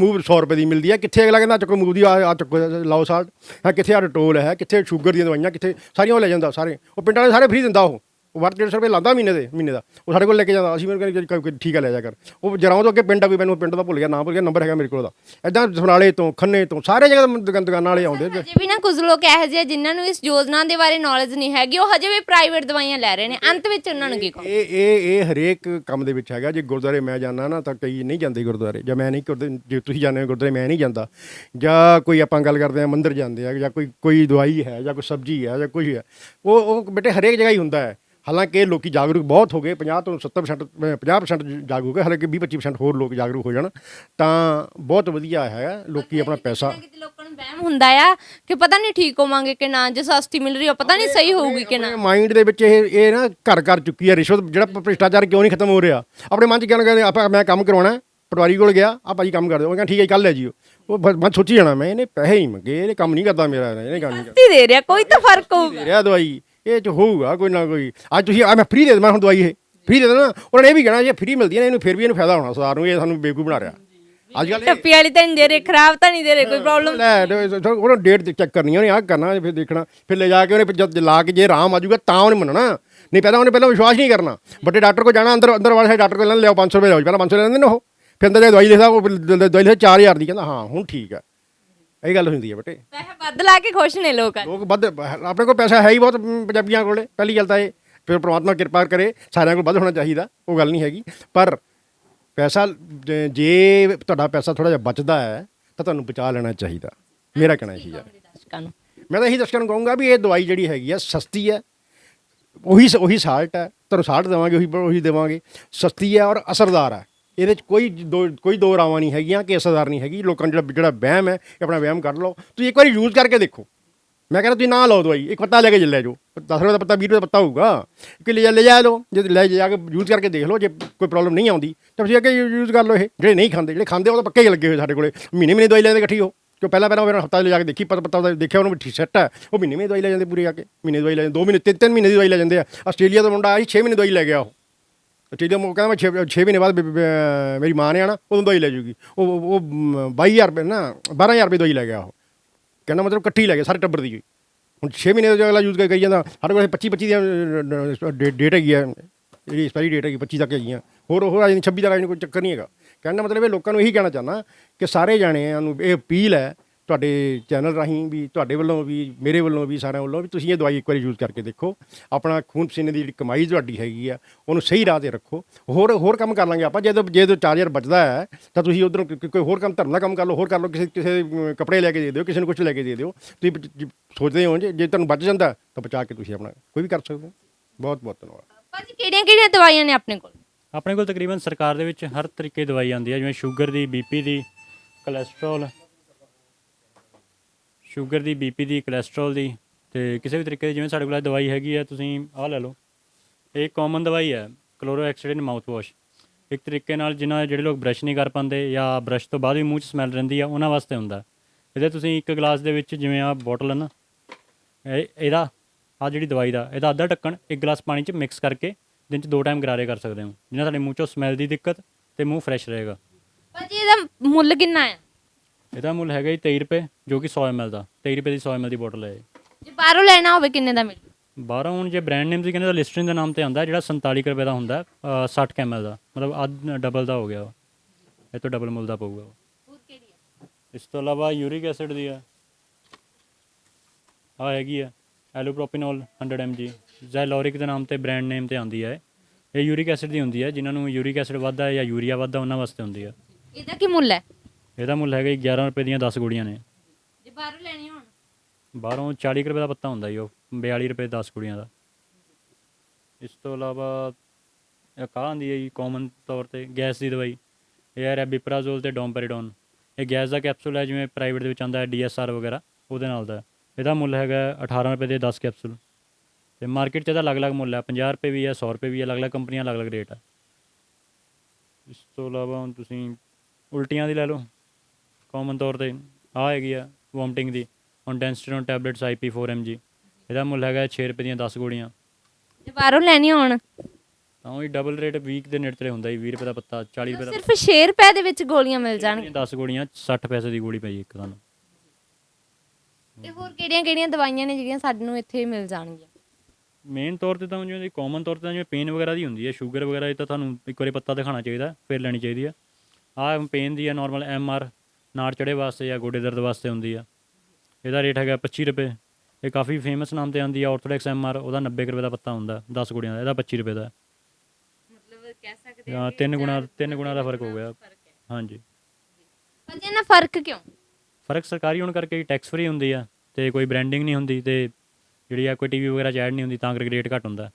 ਮੂਵ 100 ਰੁਪਏ ਦੀ ਮਿਲਦੀ ਹੈ ਕਿੱਥੇ ਅਗਲਾ ਕਹਿੰਦਾ ਚੱਕੋ ਮੂਵ ਦੀ ਆ ਆ ਚੱਕੋ ਲਾਓ ਸਾਲਟ ਹੈ, ਕਿੱਥੇ ਆ ਡਟੋਲ ਹੈ, ਕਿੱਥੇ ਸ਼ੂਗਰ ਦੀਆਂ ਦਵਾਈਆਂ, ਕਿੱਥੇ ਸਾਰੀਆਂ ਉਹ ਲੈ ਜਾਂਦਾ ਸਾਰੇ, ਉਹ ਪਿੰਡਾਂ ਵਾਲੇ ਸਾਰੇ ਫ੍ਰੀ ਦਿੰਦਾ ਉਹ। ਉਹ ਵਾਰ 150 ਰੁਪਏ ਲਾਂਦਾ ਮਹੀਨੇ ਦੇ ਮਹੀਨੇ ਦਾ। ਉਹ ਸਾਡੇ ਕੋਲ ਲੈ ਕੇ ਜਾਂਦਾ ਅਸੀਂ ਮੈਨੂੰ ਕਹਿੰਦੇ ਠੀਕ ਆ ਲੈ ਜਾ ਕਰ। ਉਹ ਜਰਾਉਂ ਤੋਂ ਅੱਗੇ ਪਿੰਡ ਆ ਕੋਈ ਮੈਨੂੰ ਪਿੰਡ ਦਾ ਭੁੱਲ ਗਿਆ ਨਾਮ ਭੁੱਲ ਗਿਆ ਨੰਬਰ ਹੈਗਾ ਮੇਰੇ ਕੋਲ ਦਾ ਐਦਾਂ ਸਮਰਾਲੇ ਤੋਂ ਖੰਨੇ ਤੋਂ ਸਾਰੇ ਜਗ੍ਹਾ ਤੋਂ ਦੁਕਾਨ- ਵਾਲੇ ਆਉਂਦੇ ਹਜੇ ਵੀ ਨਾ ਕੁਝ ਲੋਕ ਇਹੋ ਜਿਹੇ ਜਿਨ੍ਹਾਂ ਨੂੰ ਇਸ ਯੋਜਨਾ ਦੇ ਬਾਰੇ ਨੌਲੇਜ ਨਹੀਂ ਹੈਗੀ ਉਹ ਹਜੇ ਵੀ ਪ੍ਰਾਈਵੇਟ ਦਵਾਈਆਂ ਲੈ ਰਹੇ ਨੇ। ਅੰਤ ਵਿੱਚ ਉਹਨਾਂ ਨੂੰ ਕੀ ਕਹੋ ਇਹ ਇਹ ਇਹ ਹਰੇਕ ਕੰਮ ਦੇ ਵਿੱਚ ਹੈਗਾ। ਜੇ ਗੁਰਦੁਆਰੇ ਮੈਂ ਜਾਣਾ ਨਾ ਤਾਂ ਕਈ ਨਹੀਂ ਜਾਂਦੇ ਗੁਰਦੁਆਰੇ। ਜਾਂ ਮੈਂ ਨਹੀਂ ਗੁਰਦੇ ਜੇ ਤੁਸੀਂ ਜਾਂਦੇ ਹੋ ਗੁਰਦੁਆਰੇ ਮੈਂ ਨਹੀਂ ਜਾਂਦਾ। ਜਾਂ ਕੋਈ ਆਪਾਂ ਗੱਲ ਕਰਦੇ ਆ ਮੰਦਿਰ ਜਾਂਦੇ ਆ ਜਾਂ ਕੋਈ ਕੋਈ ਦਵਾਈ ਹੈ ਜਾਂ ਕੋਈ ਸਬਜ਼ੀ ਹੈ ਜਾਂ ਕੁਝ ਹੈ। ਉਹ ਉਹ ਬੇਟੇ ਹਰੇਕ ਜਗ੍ਹਾ ਹੀ ਹੁੰਦਾ ਹੈ। ਹਾਲਾਂਕਿ ਲੋਕੀ ਜਾਗਰੂਕ ਬਹੁਤ ਹੋ ਗਏ 50 ਤੋਂ 70% ਅਹ 50% ਜਾਗਰੂਕ ਹੈ ਹਾਲਾਂਕਿ 20 25% ਹੋਰ ਲੋਕ ਜਾਗਰੂਕ ਹੋ ਜਾਣ ਤਾਂ ਬਹੁਤ ਵਧੀਆ ਹੈ ਲੋਕੀ ਆਪਣਾ ਪੈਸਾ। ਕਿਤੇ ਲੋਕਾਂ ਨੂੰ ਵਹਿਮ ਹੁੰਦਾ ਆ ਕਿ ਪਤਾ ਨਹੀਂ ਠੀਕ ਹੋਵਾਂਗੇ ਕਿ ਨਾ ਜੇ ਸਸਤੀ ਮਿਲ ਰਹੀ ਹੋ ਪਤਾ ਨਹੀਂ ਸਹੀ ਹੋਊਗੀ ਕਿ ਨਾ। ਮਾਈਂਡ ਦੇ ਵਿੱਚ ਇਹ ਇਹ ਨਾ ਘਰ ਘਰ ਚੁੱਕੀ ਹੈ ਰਿਸ਼ਵਤ ਜਿਹੜਾ ਭ੍ਰਿਸ਼ਟਾਚਾਰ ਕਿਉਂ ਨਹੀਂ ਖਤਮ ਹੋ ਰਿਹਾ। ਆਪਣੇ ਮਨ ਚ ਕਿਉਂ ਕਹਿੰਦੇ ਆਪਾਂ ਮੈਂ ਕੰਮ ਕਰਾਉਣਾ ਹੈ, ਪਟਵਾਰੀ ਕੋਲ ਗਿਆ ਆ ਭਾਜੀ ਕੰਮ ਕਰ ਦਿਓ ਉਹ ਕਹਿੰਦਾ ਠੀਕ ਹੈ ਕੱਲ ਲੈ ਜਿਓ। ਉਹ ਮੈਂ ਸੋਚੀ ਜਾਣਾ ਮੈਂ ਇਹਨੇ ਪੈਸੇ ਹੀ ਮੰਗੇ ਇਹਨੇ ਕੰਮ ਨਹੀਂ ਕਰਦਾ ਮੇਰਾ ਇਹਨੇ ਕੰਮ ਨਹੀਂ ਕਰਦਾ ਦੇ ਰਿਹਾ ਕੋਈ ਤਾਂ ਫ਼ਰਕ ਹੋਊਗਾ ਦੇ ਰਿਹਾ ਦਵਾਈ। ਇਹ ਚ ਹੋਊਗਾ ਕੋਈ ਨਾ ਕੋਈ। ਅੱਜ ਤੁਸੀਂ ਆ ਮੈਂ ਫ੍ਰੀ ਦੇ ਦੇਵਾਂ ਹੁਣ ਦਵਾਈ ਇਹ। ਫ੍ਰੀ ਦੇ ਦੇਣਾ ਉਹਨਾਂ ਨੇ ਇਹ ਵੀ ਕਹਿਣਾ ਜੇ ਫ੍ਰੀ ਮਿਲਦੀ ਹੈ ਨਾ ਇਹਨੂੰ ਫਿਰ ਵੀ ਇਹਨੂੰ ਫਾਇਦਾ ਹੋਣਾ ਸਰਕਾਰ ਨੂੰ ਇਹ ਸਾਨੂੰ ਬੇਵਕੂਫ ਬਣਾ ਰਿਹਾ। ਅੱਜ ਕੱਲ੍ਹ ਇਹ ਟੱਪੀ ਵਾਲੀ ਤਾਂ ਨਹੀਂ ਦੇ ਰਹੇ ਖਰਾਬ ਤਾਂ ਨਹੀਂ ਦੇ ਰਹੇ ਕੋਈ ਪ੍ਰੋਬਲਮ ਲੈ ਉਹਨਾਂ ਡੇਟ ਚੈੱਕ ਕਰਨੀ ਉਹਨੇ ਆਹ ਕਰਨਾ ਫਿਰ ਦੇਖਣਾ। ਫਿਰ ਲੈ ਜਾ ਕੇ ਉਹਨੇ ਜਦ ਲਾ ਕੇ ਜੇ ਆਰਾਮ ਆ ਜਾਊਗਾ ਤਾਂ ਉਹਨੇ ਮੰਨਣਾ। ਨਹੀਂ ਪਹਿਲਾਂ ਉਹਨੇ ਪਹਿਲਾਂ ਵਿਸ਼ਵਾਸ ਨਹੀਂ ਕਰਨਾ। ਵੱਡੇ ਡਾਕਟਰ ਕੋਲ ਜਾਣਾ ਅੰਦਰ ਅੰਦਰ ਵਾਲੇ ਡਾਕਟਰ ਕੋਲ ਲੈਣ ਲਿਆਓ 500 ਰੁਪਏ ਲਿਆਓ ਜੀ, ਪਹਿਲਾਂ 500 ਲੈ ਲੈਂਦੇ ਨੇ ਉਹ। ਫਿਰ ਅੰਦਰ ਜਾ ਕੇ ਦਵਾਈ ਲਿਖਦਾ ਉਹ ਦਵਾਈ ਲਿਖਦਾ 4000 ਦੀ ਕਹਿੰਦਾ ਹਾਂ ਹੁਣ ਠੀਕ ਹੈ ਇਹ ਗੱਲ ਹੁੰਦੀ ਹੈ ਬੇਟੇ। ਪੈਸੇ ਵੱਧ ਲਾ ਕੇ ਖੁਸ਼ ਨੇ ਲੋਕ। ਲੋਕ ਵੱਧ ਆਪਣੇ ਕੋਲ ਪੈਸਾ ਹੈ ਹੀ ਬਹੁਤ ਮ, ਪੰਜਾਬੀਆਂ ਕੋਲੇ ਪਹਿਲੀ ਗੱਲ ਤਾਂ ਇਹ ਫਿਰ ਪ੍ਰਮਾਤਮਾ ਕਿਰਪਾ ਕਰੇ ਸਾਰਿਆਂ ਕੋਲ ਵੱਧ ਹੋਣਾ ਚਾਹੀਦਾ ਉਹ ਗੱਲ ਨਹੀਂ ਹੈਗੀ। ਪਰ ਪੈਸਾ ਜੇ- ਜੇ ਤੁਹਾਡਾ ਪੈਸਾ ਥੋੜਾ ਜਿਹਾ ਬਚਦਾ ਹੈ ਤਾਂ ਤੁਹਾਨੂੰ ਬਚਾ ਲੈਣਾ ਚਾਹੀਦਾ। ਮੇਰਾ ਕਹਿਣਾ ਇਹੀ ਹੈ ਦਰਸ਼ਕਾਂ ਨੂੰ। ਮੈਂ ਤਾਂ ਇਹੀ ਦਰਸ਼ਕਾਂ ਨੂੰ ਕਹੂੰਗਾ ਵੀ ਇਹ ਦਵਾਈ ਜਿਹੜੀ ਹੈਗੀ ਆ ਸਸਤੀ ਹੈ। ਉਹੀ ਉਹੀ ਸਾਲਟ ਹੈ। ਤੁਹਾਨੂੰ ਸਾਲਟ ਦੇਵਾਂਗੇ ਉਹੀ ਉਹੀ ਦੇਵਾਂਗੇ। ਸਸਤੀ ਹੈ ਔਰ ਅਸਰਦਾਰ ਹੈ। ਇਹਦੇ 'ਚ ਕੋਈ ਦੋ ਕੋਈ ਦੋ ਰਾਵਾਂ ਨਹੀਂ ਹੈਗੀਆਂ ਕਿ ਅਸਰਦਾਰ ਨਹੀਂ ਹੈਗੀ। ਲੋਕਾਂ ਨੂੰ ਜਿਹੜਾ ਜਿਹੜਾ ਵਹਿਮ ਹੈ, ਇਹ ਆਪਣਾ ਵਹਿਮ ਕਰ ਲਓ। ਤੁਸੀਂ ਇੱਕ ਵਾਰੀ ਯੂਜ਼ ਕਰਕੇ ਦੇਖੋ। ਮੈਂ ਕਹਿੰਦਾ ਤੁਸੀਂ ਨਾ ਲਓ ਦਵਾਈ। ਇੱਕ ਪੱਤਾ ਲੈ ਕੇ ਲੈ ਜਾਓ। 10 ਰੁਪਏ ਦਾ ਪੱਤਾ 20 ਰੁਪਏ ਦਾ ਪੱਤਾ ਹੋਊਗਾ। ਕਿ ਲੈ ਲੈ ਜਾ ਲਓ। ਜੇ ਲੈ ਜਾ ਕੇ ਯੂਜ਼ ਕਰਕੇ ਦੇਖ ਲਓ, ਜੇ ਕੋਈ ਪ੍ਰੋਬਲਮ ਨਹੀਂ ਆਉਂਦੀ, ਤਾਂ ਤੁਸੀਂ ਅੱਗੇ ਯੂਜ਼ ਕਰ ਲਓ ਇਹ। ਜਿਹੜੇ ਨਹੀਂ ਖਾਂਦੇ, ਜਿਹੜੇ ਖਾਂਦੇ ਉਹ ਤਾਂ ਪੱਕੇ ਹੀ ਲੱਗੇ ਹੋਏ ਸਾਡੇ ਕੋਲੇ। ਮਹੀਨੇ ਮਹੀਨੇ ਦਵਾਈ ਲੈਂਦੇ ਇਕੱਠੀ ਹੋ ਕਿਉਂ ਪਹਿਲਾਂ ਪਹਿਲਾਂ ਉਹ ਹਫਤਾ ਲੈ ਜਾ ਕੇ ਦੇਖੀ, ਪਤਾ ਪਤਾ ਦੇਖਿਆ ਉਹਨੂੰ ਠੀਕ ਸੈੱਟ ਹੈ। ਉਹ ਮਹੀਨੇ ਮਹੀਨੇ ਦਵਾਈ ਲੈ ਜਾਂਦੇ ਪੂਰੇ ਆ ਕੇ। ਮਹੀਨੇ ਦਵਾਈ ਲੈ ਜਾਂਦੇ 2 ਮਹੀਨੇ ਤਿੰਨ ਤਿੰਨ ਮਹੀਨੇ ਦੀ ਦਵਾਈ ਲੈ ਜਾਂਦੇ ਆ। ਆਸਟ੍ਰੇਲੀਆ ਦਾ ਮੁੰਡਾ ਆਈ 6 ਮਹੀਨੇ ਦਵਾਈ ਲੈ ਗਿਆ ਉਹ। ਆਸਟ੍ਰੇਲੀਆ ਮੈਂ ਕਹਿੰਦਾ ਮੈਂ 6 ਮਹੀਨੇ ਬਾਅਦ ਬ- ਬ- ਬ- ਮੇਰੀ ਮਾਂ ਨੇ ਆਣਾ, ਉਦੋਂ ਦਵਾਈ ਲੈ ਜੂਗੀ। ਉਹ ਉਹ 22000 ਰੁਪਏ ਨਾ 12000 ਰੁਪਏ ਦਵਾਈ ਲੈ ਗਿਆ ਉਹ। ਕਹਿੰਦਾ ਮਤਲਬ ਇਕੱਠੀ ਲੈ ਗਿਆ, ਸਾਰੇ ਟੱਬਰ ਦੀ। ਹੁਣ 6 ਮਹੀਨੇ ਤੋਂ ਅਗਲਾ ਯੂਜ਼ ਕਰੀ ਜਾਂਦਾ, ਸਾਡੇ ਕੋਲ 25 25 ਦੀ ਡੇਟ ਹੈਗੀ ਆ, ਜਿਹੜੀ ਐਕਸਪਾਇਰੀ ਡੇਟ ਹੈਗੀ 25 ਤੱਕ ਹੈਗੀਆਂ ਹੋਰ ਹੋਰ ਆ ਜਾਂਦੀ 26 ਤੱਕ ਆ ਜਾਂਦੀ ਕੋਈ ਚੱਕਰ ਨਹੀਂ ਹੈਗਾ। ਕਹਿਣ ਦਾ ਮਤਲਬ ਇਹ ਲੋਕਾਂ ਨੂੰ ਇਹੀ ਕਹਿਣਾ ਚਾਹੁੰਦਾ ਕਿ ਸਾਰੇ ਜਾਣਿਆਂ ਨੂੰ ਇਹ ਅਪੀਲ ਹੈ ਤੁਹਾਡੇ ਚੈਨਲ ਰਾਹੀਂ ਵੀ ਤੁਹਾਡੇ ਵੱਲੋਂ ਵੀ ਮੇਰੇ ਵੱਲੋਂ ਵੀ ਸਾਰਿਆਂ ਵੱਲੋਂ ਵੀ ਤੁਸੀਂ ਇਹ ਦਵਾਈ ਇੱਕ ਵਾਰੀ ਯੂਜ਼ ਕਰਕੇ ਦੇਖੋ। ਆਪਣਾ ਖੂਨ ਪਸੀਨੇ ਦੀ ਜਿਹੜੀ ਕਮਾਈ ਤੁਹਾਡੀ ਹੈਗੀ ਆ ਉਹਨੂੰ ਸਹੀ ਰਾਹ ਤੇ ਰੱਖੋ। ਹੋਰ ਹੋਰ ਕੰਮ ਕਰ ਲਾਂਗੇ ਆਪਾਂ। ਜੇ ਜੇ ਚਾਰਜਰ ਬਚਦਾ ਹੈ ਤਾਂ ਤੁਸੀਂ ਉਧਰੋਂ ਕੋਈ ਹੋਰ ਕੰਮ ਧਰਮ ਦਾ ਕੰਮ ਕਰ ਲਓ ਹੋਰ ਕਰ ਲਓ ਕਿਸੇ ਕਿਸੇ ਕੱਪੜੇ ਲੈ ਕੇ ਦੇ ਦਿਓ ਕਿਸੇ ਨੂੰ ਕੁਝ ਲੈ ਕੇ ਦੇ ਦਿਓ। ਤੁਸੀਂ ਸੋਚਦੇ ਹੋ ਜੇ ਜੇ ਤੁਹਾਨੂੰ ਬਚ ਜਾਂਦਾ ਤਾਂ ਬਚਾ ਕੇ ਤੁਸੀਂ ਆਪਣਾ ਕੋਈ ਵੀ ਕਰ ਸਕਦੇ ਹੋ। ਬਹੁਤ ਬਹੁਤ ਧੰਨਵਾਦ। ਭਾਜੀ ਕਿਹੜੀਆਂ ਕਿਹੜੀਆਂ ਦਵਾਈਆਂ ਨੇ ਆਪਣੇ ਕੋਲ? ਆਪਣੇ ਕੋਲ ਤਕਰੀਬਨ ਸਰਕਾਰ ਦੇ ਵਿੱਚ ਹਰ ਤਰੀਕੇ ਦੀ ਦਵਾਈ ਆਉਂਦੀ ਹੈ ਜਿਵੇਂ ਸ਼ੂਗਰ ਦੀ ਬੀਪੀ ਦੀ ਕੋਲੇਸਟ੍ਰੋਲ ਸ਼ੂਗਰ ਦੀ ਬੀਪੀ ਦੀ ਕੋਲੇਸਟ੍ਰੋਲ ਦੀ ਤੇ ਕਿਸੇ ਵੀ ਤਰੀਕੇ ਦੀ, ਜਿਵੇਂ ਸਾਡੇ ਕੋਲ ਦਵਾਈ ਹੈਗੀ ਹੈ ਤੁਸੀਂ ਆਹ ਲੈ ਲਓ। ਇਹ ਕਾਮਨ ਦਵਾਈ ਹੈ ਕਲੋਰੋਐਕਸੀਡਿਨ ਮਾਊਥ ਵਾਸ਼ ਇੱਕ ਤਰੀਕੇ ਨਾਲ ਜਿਨ੍ਹਾਂ ਜਿਹੜੇ ਲੋਕ ਬ੍ਰਸ਼ ਨਹੀਂ ਕਰ ਪਾਉਂਦੇ ਜਾਂ ਬ੍ਰਸ਼ ਤੋਂ ਬਾਅਦ ਵੀ ਮੂੰਹ 'ਚ ਸਮੈਲ ਰਹਿੰਦੀ ਆ, ਉਹਨਾਂ ਵਾਸਤੇ ਹੁੰਦਾ। ਇਹਦੇ ਤੁਸੀਂ ਇੱਕ ਗਲਾਸ ਦੇ ਵਿੱਚ ਜਿਵੇਂ ਆਹ ਬੋਟਲ ਹੈ ਨਾ ਇਹਦਾ ਆ ਜਿਹੜੀ ਦਵਾਈ ਦਾ, ਇਹਦਾ ਅੱਧਾ ਢੱਕਣ ਇੱਕ ਗਲਾਸ ਪਾਣੀ 'ਚ ਮਿਕਸ ਕਰਕੇ ਦਿਨ 'ਚ ਦੋ ਟਾਈਮ ਗਰਾਰੇ ਕਰ ਸਕਦੇ ਹੋ ਜਿਨ੍ਹਾਂ ਤੁਹਾਡੇ ਮੂੰਹ 'ਚੋਂ ਸਮੈਲ ਦੀ ਦਿੱਕਤ ਤੇ ਮੂੰਹ ਫਰੈਸ਼ ਰਹੇਗਾ। ਭਾਜੀ, ਇਹਦਾ ਮੁੱਲ ਕਿੰਨਾ ਹੈ? ਇਹਦਾ ਮੁੱਲ ਹੈਗਾ ਜੀ 23 ਰੁਪਏ ਜੋ ਕਿ 100 ml ਦਾ। 23 ਰੁਪਏ ਦੀ 100 ml ਦੀ ਬੋਟਲ ਹੈ ਇਹ। ਜੇ ਬਾਹਰੋਂ ਲੈਣਾ ਹੋਵੇ ਕਿੰਨੇ ਦਾ ਮਿਲ? ਬਾਹਰੋਂ ਹੁਣ ਜੇ ਬ੍ਰਾਂਡ ਨੇਮ ਦੀ ਕਹਿੰਦੇ ਤਾਂ ਲਿਸਟਰਿਨ ਦੇ ਨਾਮ ਤੇ ਆਉਂਦਾ ਜਿਹੜਾ 47 ਕੁ ਰੁਪਏ ਦਾ ਹੁੰਦਾ ਹੈ, ਅ, 60 ml ਦਾ। ਮਤਲਬ ਅੱਧ ਡਬਲ ਦਾ ਹੋ ਗਿਆ ਉਹ। ਇਹ ਤੋਂ ਡਬਲ ਮੁੱਲ ਦਾ ਪਊਗਾ ਉਹ। ਹੋਰ ਕਿਹੜੀ ਹੈ? ਇਸ ਤੋਂ ਇਲਾਵਾ ਯੂਰਿਕ ਐਸਿਡ ਦੀ ਆ ਆ ਹੈਗੀ ਆ ਐਲੋਪ੍ਰੋਪਿਨੋਲ 100 mg ਜ਼ੈਲੋਰਿਕ ਦੇ ਨਾਮ ਤੇ ਬ੍ਰਾਂਡ ਨੇਮ ਤੇ ਆਉਂਦੀ ਹੈ ਇਹ। ਯੂਰਿਕ ਐਸਿਡ ਦੀ ਹੁੰਦੀ ਹੈ ਜਿਨ੍ਹਾਂ ਨੂੰ ਯੂਰਿਕ ਐਸਿਡ ਵੱਧਦਾ ਹੈ ਜਾਂ ਯੂਰੀਆ ਵੱਧਦਾ ਉਹਨਾਂ ਵਾਸਤੇ ਹੁੰਦੀ ਹੈ। ਇਹਦਾ ਕੀ ਮੁੱਲ ਹੈ? ਇਹਦਾ ਮੁੱਲ ਹੈਗਾ ਜੀ 11 ਰੁਪਏ ਦੀਆਂ 10 ਗੋਲੀਆਂ ਨੇ। ਜੇ ਬਾਹਰੋਂ ਲੈਣੀ ਹੋਣ? ਬਾਹਰੋਂ 40 ਕੁ ਰੁਪਏ ਦਾ ਪੱਤਾ ਹੁੰਦਾ ਜੀ ਉਹ 42 ਰੁਪਏ 10 ਕੁੜੀਆਂ ਦਾ। ਇਸ ਤੋਂ ਇਲਾਵਾ ਇੱਕ ਆਹ ਆਉਂਦੀ ਹੈ ਜੀ ਕਾਮਨ ਤੌਰ ਤੇ? ਗੈਸ ਦੀ ਦਵਾਈ। ਇਹ ਹੈ ਰੈਬਿਪਰਾਜ਼ੋਲ ਤੇ ਡੋਮਪੈਰੀਡੋਨ। ਇਹ ਗੈਸ ਦਾ ਕੈਪਸੂਲ ਹੈ ਜਿਵੇਂ ਪ੍ਰਾਈਵੇਟ ਦੇ ਵਿੱਚ ਆਉਂਦਾ ਹੈ ਡੀਐਸਆਰ ਵਗੈਰਾ ਉਹਦੇ ਨਾਲ ਦਾ। ਇਹਦਾ ਮੁੱਲ ਹੈਗਾ 18 ਰੁਪਏ ਦੇ 10 ਕੈਪਸੂਲ। ਤੇ ਮਾਰਕੀਟ 'ਚ ਇਹਦਾ ਅਲੱਗ-ਅਲੱਗ ਮੁੱਲ ਹੈ 50 ਰੁਪਏ ਵੀ ਹੈ 100 ਰੁਪਏ ਵੀ ਹੈ ਅਲੱਗ-ਅਲੱਗ ਕੰਪਨੀਆਂ ਅਲੱਗ-ਅਲੱਗ ਰੇਟ ਹੈ ਇਸ ਤੋਂ ਇਲਾਵਾ ਹੁਣ ਤੁਸੀਂ ਉਲਟੀਆਂ ਦੀ ਲੈ ਲਓ। ਕਾਮਨ ਤੌਰ ਤੇ ਆ ਹੈਗੀ ਆ ਵੋਮਟਿੰਗ ਦੀ ਹੁਣ ਡੈਂਸਟਰੋਨ ਟੈਬਲੇਟਸ IP4 mg ਇਹਦਾ ਮੁੱਲ ਹੈਗਾ 6 ਰੁਪਏ ਦੀਆਂ 10 ਗੋਲੀਆਂ। ਜੇ ਬਾਹਰੋਂ ਲੈਣੀ ਹੋਣ? ਤਾਂ ਉਹ ਡਬਲ ਰੇਟ ਵੀਕ ਦੇ ਨੇੜੇ ਤੇ ਹੁੰਦਾ ਜੀ 20 ਰੁਪਏ ਦਾ ਪੱਤਾ 40 ਰੁਪਏ ਦਾ ਸਿਰਫ 6 ਰੁਪਏ ਦੇ ਵਿੱਚ ਗੋਲੀਆਂ ਮਿਲ ਜਾਣਗੀਆਂ। 10 ਗੋਲੀਆਂ 60 ਪੈਸੇ ਦੀ ਗੋਲੀ ਪਈ ਇੱਕ ਤੁਹਾਨੂੰ ਤੇ ਹੋਰ ਕਿਹੜੀਆਂ ਕਿਹੜੀਆਂ ਦਵਾਈਆਂ ਨੇ ਜਿਹੜੀਆਂ ਸਾਨੂੰ ਇੱਥੇ ਮਿਲ ਜਾਣਗੀਆਂ? ਮੇਨ ਤੌਰ ਤੇ ਤਾਂ ਜਿਵੇਂ ਕਾਮਨ ਤੌਰ ਤੇ ਜਿਵੇਂ ਪੇਨ ਵਗੈਰਾ ਦੀ ਹੁੰਦੀ ਹੈ ਸ਼ੂਗਰ ਵਗੈਰਾ ਦੀ ਤਾਂ ਤੁਹਾਨੂੰ ਇੱਕ ਵਾਰੀ ਪੱਤਾ ਦਿਖਾਣਾ ਚਾਹੀਦਾ ਫਿਰ ਲੈਣੀ ਚਾਹੀਦੀ ਆ। ਆਹ ਪੇਨ ਦੀ ਆ ਨਾਰਮਲ ਐਮਆਰ ਨਾੜ ਚੜੇ ਵਾਸਤੇ ਜਾਂ ਗੋਡੇ ਦਰਦ ਵਾਸਤੇ ਹੁੰਦੀ ਆ। ਇਹਦਾ ਰੇਟ ਹੈਗਾ 25 ਰੁਪਏ। ਇਹ ਕਾਫੀ ਫੇਮਸ ਨਾਮ ਤੇ ਆਉਂਦੀ ਆ ਆਰਥੋਡੈਕਸ ਐਮਆਰ ਉਹਦਾ 90 ਕੁ ਰੁਪਏ ਦਾ ਪੱਤਾ ਹੁੰਦਾ 10 ਗੁੜੀਆਂ ਦਾ ਇਹਦਾ 25 ਰੁਪਏ ਦਾ। ਮਤਲਬ ਕਹਿ ਸਕਦੇ ਹਾਂ ਤਿੰਨ ਗੁਣਾ ਤਿੰਨ ਗੁਣਾ ਦਾ ਫ਼ਰਕ ਹੋ ਗਿਆ। ਹਾਂਜੀ। ਭਾਜੀ ਇਹਨਾਂ ਫ਼ਰਕ ਕਿਉਂ? ਫ਼ਰਕ ਸਰਕਾਰੀ ਹੋਣ ਕਰਕੇ ਟੈਕਸ ਫ੍ਰੀ ਹੁੰਦੀ ਆ ਤੇ ਕੋਈ ਬ੍ਰਾਂਡਿੰਗ ਨਹੀਂ ਹੁੰਦੀ ਤੇ ਜਿਹੜੀ ਆ ਕੋਈ ਟੀਵੀ ਵਗੈਰਾ ਚ ਐਡ ਨਹੀਂ ਹੁੰਦੀ ਤਾਂ ਕਰਕੇ ਰੇਟ ਘੱਟ ਹੁੰਦਾ।